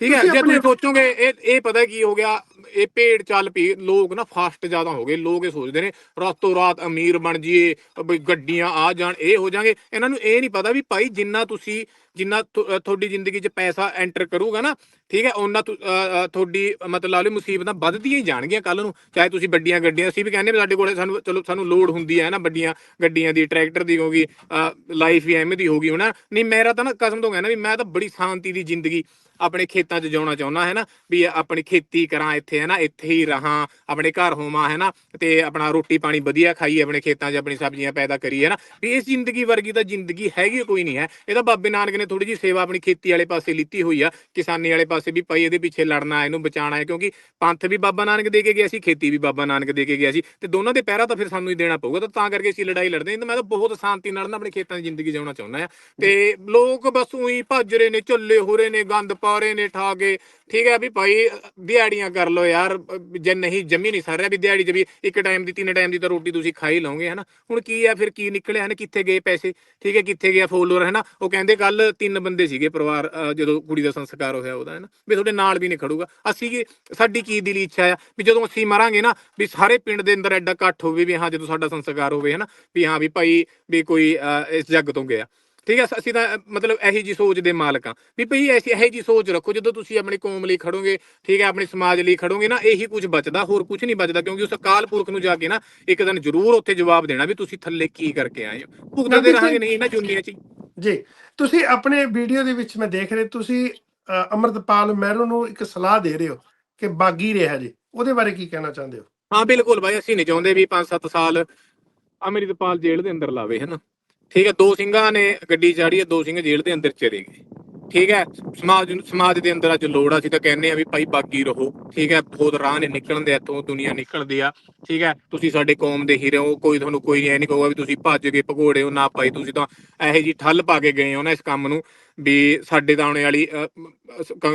ਠੀਕ ਹੈ ਜੇ ਤੁਸੀਂ ਸੋਚੋਗੇ ਇਹ ਇਹ ਪਤਾ ਕੀ ਹੋ ਗਿਆ ਇਹ ਭੇਡ ਚੱਲ ਪਈ ਲੋਕ ਨਾ ਫਾਸਟ ਜ਼ਿਆਦਾ ਹੋ ਗਏ ਲੋਕ ਇਹ ਸੋਚਦੇ ਨੇ ਰਾਤੋਂ ਰਾਤ ਅਮੀਰ ਬਣ ਜਾਈਏ ਬਈ ਗੱਡੀਆਂ ਆ ਜਾਣ ਇਹ ਹੋ ਜਾਣਗੇ। ਇਹਨਾਂ ਨੂੰ ਇਹ ਨਹੀਂ ਪਤਾ ਵੀ ਭਾਈ ਜਿੰਨਾ ਤੁਸੀਂ ਜਿੰਨਾ ਤੁਹਾਡੀ ਜ਼ਿੰਦਗੀ 'ਚ ਪੈਸਾ ਐਂਟਰ ਕਰੂਗਾ ਨਾ ਠੀਕ ਹੈ, ਉਹਨਾਂ ਤੁ- ਤੁਹਾਡੀ ਮਤਲਬ ਲਾ ਲਓ ਮੁਸੀਬਤਾਂ ਵੱਧਦੀਆਂ ਹੀ ਜਾਣਗੀਆਂ ਕੱਲ ਨੂੰ, ਚਾਹੇ ਤੁਸੀਂ ਵੱਡੀਆਂ ਗੱਡੀਆਂ, ਅਸੀਂ ਵੀ ਕਹਿੰਦੇ ਵੀ ਸਾਡੇ ਕੋਲੇ ਸਾਨੂੰ, ਚਲੋ ਸਾਨੂੰ ਲੋਡ ਹੁੰਦੀ ਹੈ ਨਾ ਵੱਡੀਆਂ ਗੱਡੀਆਂ ਦੀ, ਟਰੈਕਟਰ ਦੀ ਹੋਗੀ ਲਾਈਫ ਵੀ ਐਵੇਂ ਦੀ ਹੋਗੀ ਹੋਣਾ ਨਹੀਂ, ਮੇਰਾ ਤਾਂ ਨਾ ਕਸਮ ਤੋਂ ਕਹਿੰਦਾ ਵੀ ਮੈਂ ਤਾਂ ਬੜੀ ਸ਼ਾਂਤੀ ਦੀ ਜ਼ਿੰਦਗੀ ਆਪਣੇ ਖੇਤਾਂ 'ਚ ਜਿਉਣਾ ਚਾਹੁੰਦਾ ਹੈ ਨਾ ਵੀ ਆਪਣੀ ਖੇਤੀ ਕਰਾਂ ਇੱਥੇ ਹੈ ਨਾ ਇੱਥੇ ਹੀ ਰਹਾਂ, ਆਪਣੇ ਘਰ ਹੋਵਾਂ ਹੈ ਨਾ ਤੇ ਆਪਣਾ ਰੋਟੀ ਪਾਣੀ ਵਧੀਆ ਖਾਈਏ, ਆਪਣੇ ਖੇਤਾਂ 'ਚ ਆਪਣੀ ਸਬਜ਼ੀਆਂ ਪੈਦਾ ਕਰੀਏ ਹੈ ਨਾ ਵੀ ਇਸ ਜ਼ਿੰਦਗੀ ਵਰਗੀ ਤਾਂ ਜ਼ਿੰਦਗੀ ਹੈਗੀ ਕੋਈ ਨਹੀਂ ਹੈ। ਇਹ ਤਾਂ ਬਾਬੇ ਨਾਨਕ ਨੇ ਥੋੜੀ ਜੀ ਸੇਵਾ ਆਪਣੀ ਖੇਤੀ ਵਾਲੇ ਪਾਸੇ ਲਿੱਤੀ ਹੋਈ ਆ, ਕਿਸਾਨੀ ਵਾਲੇ ਪਾਸੇ ਸੀ ਵੀ ਭਾਈ ਇਹਦੇ ਪਿੱਛੇ ਲੜਨਾ ਇਹਨੂੰ ਬਚਾਉਣਾ ਹੈ, ਕਿਉਂਕਿ ਪੰਥ ਵੀ ਬਾਬਾ ਨਾਨਕ ਦੇ ਕੇ ਗਿਆ ਸੀ, ਖੇਤੀ ਵੀ ਬਾਬਾ ਨਾਨਕ ਦੇ ਕੇ ਗਿਆ ਸੀ ਤੇ ਦੋਨਾਂ ਦੇ ਪਹਿਰਾ ਤਾਂ ਫਿਰ ਸਾਨੂੰ ਹੀ ਦੇਣਾ ਪਊਗਾ ਤਾਂ ਤਾਂ ਕਰਕੇ ਅਸੀਂ ਲੜਾਈ ਲੜਦੇ ਹਾਂ। ਮੈਂ ਤਾਂ ਬਹੁਤ ਸ਼ਾਂਤੀ ਨਾਲ ਨਾ ਆਪਣੇ ਖੇਤਾਂ ਦੀ ਜ਼ਿੰਦਗੀ ਜਿਉਣਾ ਚਾਹੁੰਦਾ ਆ ਤੇ ਲੋਕ ਬਸ ਉਹੀ ਭੱਜ ਰਹੇ ਨੇ, ਝੱਲੇ ਹੋ ਰਹੇ ਨੇ, ਗੰਦ ਪਾ ਰਹੇ ਨੇ, ਠਾ ਕੇ। ਠੀਕ ਹੈ ਵੀ ਭਾਈ, ਦਿਹਾੜੀਆਂ ਕਰ ਲਓ ਯਾਰ, ਜੇ ਨਹੀਂ ਜਮੀ ਨਹੀਂ ਸਰ ਰਿਹਾ ਵੀ ਦਿਹਾੜੀ 'ਚ ਵੀ ਇੱਕ ਟਾਈਮ ਦੀ, ਤਿੰਨ ਟਾਈਮ ਦੀ ਤਾਂ ਰੋਟੀ ਤੁਸੀਂ ਖਾ ਹੀ ਲਓਗੇ, ਹਨਾ। ਹੁਣ ਕੀ ਆ ਫਿਰ ਕੀ ਨਿਕਲਿਆ ਹਨ, ਕਿੱਥੇ ਗਏ ਪੈਸੇ? ਠੀਕ ਹੈ, ਕਿੱਥੇ ਗਿਆ ਫੋਲੋਅਰ ਹਨਾ। ਉਹ ਕਹਿੰਦੇ ਕੱਲ ਤਿੰਨ ਬੰਦੇ ਸੀਗੇ ਪਰਿਵਾਰ ਜਦੋਂ ਕੁੜੀ ਦਾ ਸੰਸਕਾਰ ਹੋਇਆ ਉਹਦਾ, ਹਨਾ। ਵੀ ਤੁਹਾਡੇ ਨਾਲ ਵੀ ਨਹੀਂ ਖੜੂਗਾ। ਅਸੀਂ ਕੀ ਸਾਡੀ ਕੀ ਦਿਲੀ ਇੱਛਾ ਆ? ਵੀ ਜਦੋਂ ਅਸੀਂ ਮਰਾਂਗੇ ਨਾ ਵੀ ਸਾਰੇ ਪਿੰਡ ਦੇ ਅੰਦਰ ਐਡਾ ਇਕੱਠ ਹੋਵੇ ਵੀ ਹਾਂ ਜਦੋਂ ਸਾਡਾ ਸੰਸਕਾਰ ਹੋਵੇ ਹਨਾ ਵੀ ਹਾਂ ਵੀ ਭਾਈ ਵੀ ਕੋਈ ਇਸ ਜੱਗ ਤੋਂ ਗਿਆ। ਠੀਕ ਹੈ ਅਸੀਂ ਤਾਂ ਮਤਲਬ ਇਹੀ ਜੀ ਸੋਚ ਦੇ ਮਾਲਕ ਆ ਵੀ ਭਈ ਐਸੀ ਇਹੀ ਜੀ ਸੋਚ ਰੱਖੋ ਜਦੋਂ ਤੁਸੀਂ ਆਪਣੀ ਕੌਮ ਲਈ ਖੜੋਗੇ ਠੀਕ ਹੈ ਆਪਣੇ ਸਮਾਜ ਲਈ ਖੜੋਗੇ ਨਾ ਇਹੀ ਕੁਝ ਬਚਦਾ ਹੋਰ ਕੁਝ ਨਹੀਂ ਬਚਦਾ ਕਿਉਂਕਿ ਉਸ ਅਕਾਲ ਪੁਰਖ ਨੂੰ ਜਾ ਕੇ ਨਾ ਇੱਕ ਦਿਨ ਜ਼ਰੂਰ ਉੱਥੇ ਜਵਾਬ ਦੇਣਾ ਵੀ ਤੁਸੀਂ ਥੱਲੇ ਕੀ ਕਰਕੇ ਆਏ ਹੋ। ਭੁਗਤਦੇ ਰਹਾਂਗੇ ਨਹੀਂ ਇਹਨਾਂ ਜੁਨੀਆਂ 'ਚ। ਜੀ ਤੁਸੀਂ ਆਪਣੇ ਵੀਡੀਓ ਦੇ ਵਿੱਚ ਮੈਂ ਦੇਖ ਰਿਹਾ ਤੁਸੀਂ ਅੰਮ੍ਰਿਤਪਾਲ ਮਹਿਰੋ ਨੂੰ ਇੱਕ ਸਲਾਹ ਦੇ ਰਹੇ ਹੋ ਕਿ ਬਾਗੀ ਰਿਹਾ ਜੀ, ਉਹਦੇ ਬਾਰੇ ਕੀ ਕਹਿਣਾ ਚਾਹੁੰਦੇ ਹੋ? ਹਾਂ, ਬਿਲਕੁਲ ਬਾਈ, ਅਸੀਂ ਨਹੀਂ ਚਾਹੁੰਦੇ ਵੀ 5-7 ਸਾਲ ਅਮਰਿਤਪਾਲ ਜੇਲ੍ਹ ਦੇ ਅੰਦਰ ਲਾਵੇ, ਹਨਾ? ਠੀਕ ਹੈ, ਦੋ ਸਿੰਘਾਂ ਨੇ ਗੱਡੀ ਚਾੜੀ ਹੈ, ਦੋ ਸਿੰਘ ਜੇਲ੍ਹ ਦੇ ਅੰਦਰ ਚਲੇ ਗਏ। ਠੀਕ ਹੈ, ਸਮਾਜ ਸਮਾਜ ਦੇ ਅੰਦਰ ਅੱਜ ਲੋੜ ਆ, ਅਸੀਂ ਤਾਂ ਕਹਿੰਦੇ ਆ ਵੀ ਭਾਈ ਬਾਗੀ ਰਹੋ। ਠੀਕ ਹੈ, ਬਹੁਤ ਰਾਹ ਨੇ ਨਿਕਲਣ ਦੇ, ਇੱਥੋਂ ਦੁਨੀਆ ਨਿਕਲਦੀ ਆ। ਠੀਕ ਹੈ, ਤੁਸੀਂ ਸਾਡੇ ਕੌਮ ਦੇ ਹੀਰੇ ਹੋ ਕੋਈ ਤੁਹਾਨੂੰ ਕੋਈ ਇਹ ਨਹੀਂ ਕਹੂਗਾ ਵੀ ਤੁਸੀਂ ਭੱਜ ਗਏ ਭਗੋੜੇ ਹੋ, ਨਾ ਭਾਈ, ਤੁਸੀਂ ਤਾਂ ਇਹੋ ਜੀ ਠੱਲ ਪਾ ਕੇ ਗਏ ਹੋ ਨਾ ਇਸ ਕੰਮ ਨੂੰ। ਵੀ ਸਾਡੇ ਤਾਂ ਆਉਣੇ ਵਾਲੀ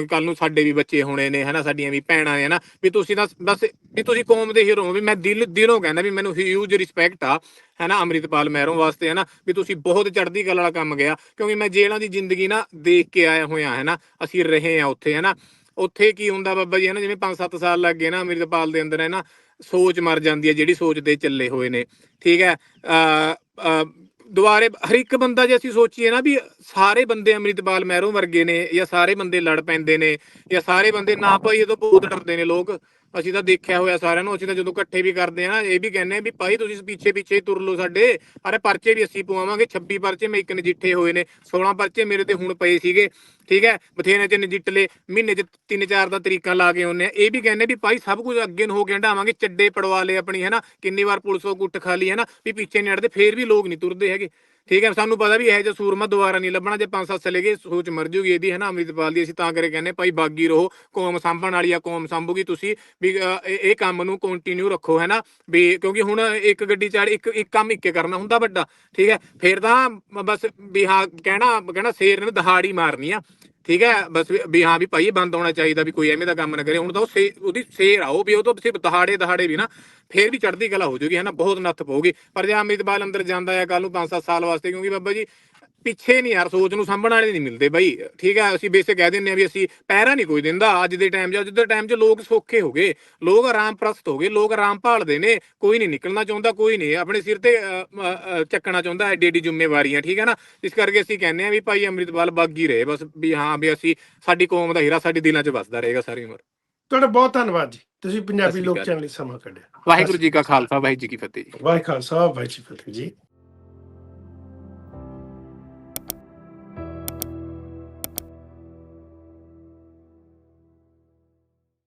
ਕੱਲ ਨੂੰ ਸਾਡੇ ਵੀ ਬੱਚੇ ਹੋਣੇ ਨੇ, ਹਨਾ, ਸਾਡੀਆਂ ਵੀ ਭੈਣਾਂ ਨੇ, ਹਨਾ, ਵੀ ਤੁਸੀਂ ਤਾਂ ਬਸ ਵੀ ਤੁਸੀਂ ਕੌਮ ਦੇ ਹੀਰੋ ਹੋ, ਵੀ ਮੈਂ ਦਿਲ, ਦਿਲੋਂ ਕਹਿੰਦਾ ਵੀ ਮੈਨੂੰ ਹਿਊਜ ਰਿਸਪੈਕਟ ਆ, ਹਨਾ, ਅੰਮ੍ਰਿਤਪਾਲ ਮਹਿਰੋਂ ਵਾਸਤੇ, ਹੈਨਾ, ਵੀ ਤੁਸੀਂ ਬਹੁਤ ਚੜ੍ਹਦੀ ਕਲਾ ਵਾਲਾ ਕੰਮ ਗਿਆ, ਕਿਉਂਕਿ ਮੈਂ ਜੇਲ੍ਹਾਂ ਦੀ ਜ਼ਿੰਦਗੀ ਨਾ ਦੇਖ ਕੇ ਆਇਆ ਹੋਇਆ, ਹੈਨਾ, ਅਸੀਂ ਰਹੇ ਆ ਉੱਥੇ, ਹੈਨਾ, ਉੱਥੇ ਕੀ ਹੁੰਦਾ ਬਾਬਾ ਜੀ, ਹਨਾ, ਜਿਵੇਂ 5-7 ਸਾਲ ਲੱਗ ਗਏ ਨਾ ਅੰਮ੍ਰਿਤਪਾਲ ਦੇ ਅੰਦਰ ਹੈ ਨਾ ਸੋਚ ਮਰ ਜਾਂਦੀ ਹੈ, ਜਿਹੜੀ ਸੋਚ ਤੇ ਚੱਲੇ ਹੋਏ ਨੇ, ਠੀਕ ਹੈ ਅ ਦੁਆਰੇ ਹਰ ਇੱਕ ਬੰਦਾ ਜੇ ਅਸੀਂ ਸੋਚੀਏ ਨਾ ਵੀ ਸਾਰੇ ਬੰਦੇ ਅੰਮ੍ਰਿਤਪਾਲ ਮਹਿਰੋਂ ਵਰਗੇ ਨੇ ਜਾਂ ਸਾਰੇ ਬੰਦੇ ਲੜ ਪੈਂਦੇ ਨੇ ਜਾਂ ਸਾਰੇ ਬੰਦੇ ਨਾ ਭਾਈ ਇਹ ਤੋਂ ਬਹੁਤ ਡਰਦੇ ਨੇ ਲੋਕ। ਅਸੀਂ ਤਾਂ ਦੇਖਿਆ ਹੋਇਆ ਸਾਰਿਆਂ ਨੂੰ, ਅਸੀਂ ਤਾਂ ਜਦੋਂ ਇਕੱਠੇ ਵੀ ਕਰਦੇ ਆ ਨਾ ਇਹ ਵੀ ਕਹਿੰਦੇ ਆ ਵੀ ਭਾਈ ਤੁਸੀਂ ਪਿੱਛੇ ਪਿੱਛੇ ਹੀ ਤੁਰ ਲਓ ਸਾਡੇ। ਅਰੇ ਪਰਚੇ ਵੀ ਅਸੀਂ ਪਵਾਵਾਂਗੇ 26 ਪਰਚੇ, ਮੈਂ ਇੱਕ ਨਜਿੱਠੇ ਹੋਏ ਨੇ 16 ਪਰਚੇ ਮੇਰੇ ਤੇ ਹੁਣ ਪਏ ਸੀਗੇ, ਠੀਕ ਹੈ? ਬਥੇਰੇ ਚ ਨਜਿੱਠ ਲਏ ਮਹੀਨੇ ਚ ਤਿੰਨ ਚਾਰ ਦਾ ਤਰੀਕਾ ਲਾ ਕੇ ਆਉਂਦੇ ਆ ਇਹ ਵੀ ਕਹਿੰਦੇ ਵੀ ਭਾਈ ਸਭ ਕੁਝ ਅੱਗੇ ਨੂੰ ਹੋ ਕੇ ਹੰਡਾਵਾਂਗੇ ਚੱਡੇ ਪੜਵਾ ਲਏ ਆਪਣੀ ਹੈਨਾ ਕਿੰਨੀ ਵਾਰ ਪੁਲਿਸ ਉਹ ਗੁੱਟ ਖਾ ਲਈ ਹੈਨਾ ਵੀ ਪਿੱਛੇ ਨਹੀਂ ਹਟਦੇ, ਫੇਰ ਵੀ ਲੋਕ ਨਹੀਂ ਤੁਰਦੇ ਹੈਗੇ। ਠੀਕ ਹੈ, ਸਾਨੂੰ ਪਤਾ ਵੀ ਇਹ ਜਿਹਾ ਸੂਰਮਾ ਦੁਬਾਰਾ ਨਹੀਂ ਲੱਭਣਾ, ਜੇ ਪੰਜ ਸੱਤ ਚਲੇ ਗਏ ਸੋਚ ਮਰ ਜੂਗੀ ਇਹਦੀ ਹੈ ਨਾ ਅੰਮ੍ਰਿਤਪਾਲ ਦੀ, ਅਸੀਂ ਤਾਂ ਕਰੇ ਕਹਿੰਦੇ ਭਾਈ ਬਾਗੀ ਰਹੋ, ਕੌਮ ਸੰਭਣ ਵਾਲੀ ਆ, ਕੌਮ ਸੰਭੂਗੀ ਤੁਸੀਂ, ਵੀ ਇਹ ਕੰਮ ਨੂੰ ਕੰਟੀਨਿਊ ਰੱਖੋ ਹੈ ਨਾ ਵੀ, ਕਿਉਂਕਿ ਹੁਣ ਇੱਕ ਗੱਡੀ ਚਾੜ, ਇੱਕ ਇੱਕ ਕੰਮ ਇੱਕੇ ਕਰਨਾ ਹੁੰਦਾ ਵੱਡਾ, ਠੀਕ ਹੈ, ਫਿਰ ਤਾਂ ਬਸ, ਵੀ ਹਾਂ, ਕਹਿਣਾ ਕਹਿਣਾ ਸ਼ੇਰ ਨੇ ਦਹਾੜੀ ਮਾਰਨੀ ਆ ਠੀਕ ਹੈ, ਬਸ ਵੀ- ਹਾਂ ਵੀ ਭਾਈ ਇਹ ਬੰਦ ਹੋਣਾ ਚਾਹੀਦਾ ਵੀ ਕੋਈ ਐਵੇਂ ਦਾ ਕੰਮ ਨਾ ਕਰੇ, ਹੁਣ ਤਾਂ ਉਹ ਸੇ- ਉਹਦੀ ਸ਼ੇਰ ਆਓ ਵੀ ਉਹ ਤਾਂ ਸਿਰਫ ਦਹਾੜੇ ਦਹਾੜੇ ਵੀ ਨਾ, ਫੇਰ ਵੀ ਚੜ੍ਹਦੀ ਕਲਾ ਹੋ ਜੂਗੀ ਹੈ ਨਾ ਬਹੁਤ ਨੱਥ ਪਊਗੀ। ਪਰ ਜੇ ਅਮਿਤ ਬਾਲ ਅੰਦਰ ਜਾਂਦਾ ਹੈ ਕੱਲ ਨੂੰ 5-7 ਸਾਲ ਵਾਸਤੇ, ਕਿਉਂਕਿ ਬਾਬਾ ਜੀ ਪਿੱਛੇ ਨਹੀਂ ਯਾਰ ਸੋਚ ਨੂੰ ਸਾਂਭਣ ਵਾਲੇ ਨਹੀਂ ਮਿਲਦੇ ਬਾਈ। ਠੀਕ ਹੈ ਅਸੀਂ ਬੇਸਿਕ ਕਹਿ ਦਿੰਦੇ ਆ ਵੀ ਅਸੀਂ ਪੈਰਾ ਨਹੀਂ ਕੋਈ ਦਿੰਦਾ। ਅੱਜ ਦੇ ਟਾਈਮ 'ਚ ਅੱਜ ਦੇ ਟਾਈਮ 'ਚ ਲੋਕ ਸੌਖੇ ਹੋ ਗਏ। ਲੋਕ ਆਰਾਮ ਪ੍ਰਸਤ ਹੋ ਗਏ ਲੋਕ ਆਰਾਮ ਭਾਲਦੇ ਨੇ। ਕੋਈ ਨਹੀਂ ਨਿਕਲਣਾ ਚਾਹੁੰਦਾ ਕੋਈ ਨਹੀਂ। ਆਪਣੇ ਸਿਰ ਤੇ ਚੱਕਣਾ ਚਾਹੁੰਦਾ ਐਡੀ ਐਡੀ ਜ਼ਿੰਮੇਵਾਰੀਆਂ ਠੀਕ ਹੈ ਨਾ? ਇਸ ਕਰਕੇ ਅਸੀਂ ਕਹਿੰਦੇ ਆ ਵੀ ਭਾਈ ਅੰਮ੍ਰਿਤਪਾਲ ਬਾਗੀ ਰਹੇ ਬਸ ਵੀ ਹਾਂ ਵੀ ਅਸੀਂ ਸਾਡੀ ਕੌਮ ਦਾ ਹੀਰਾ ਸਾਡੇ ਦਿਲਾਂ 'ਚ ਵਸਦਾ ਰਹੇਗਾ ਸਾਰੀ ਉਮਰ। ਤੁਹਾਡਾ ਬਹੁਤ ਧੰਨਵਾਦ ਜੀ। ਤੁਸੀਂ ਪੰਜਾਬੀ ਲੋਕ। ਚੈਨਲ ਲਈ ਸਮਾਂ ਕੱਢਿਆ। ਵਾਹਿਗੁਰੂ ਜੀ ਕਾ ਖਾਲਸਾ ਵਾਹਿਗੁਰੂ ਜੀ ਕੀ ਫਤਿਹ ਜੀ। ਵਾਹਿਗੁਰੂ ਖਾਲਸਾ ਵਾਹਿਗੁਰੂ ਜੀ ਕੀ ਫਤਿਹ ਜੀ।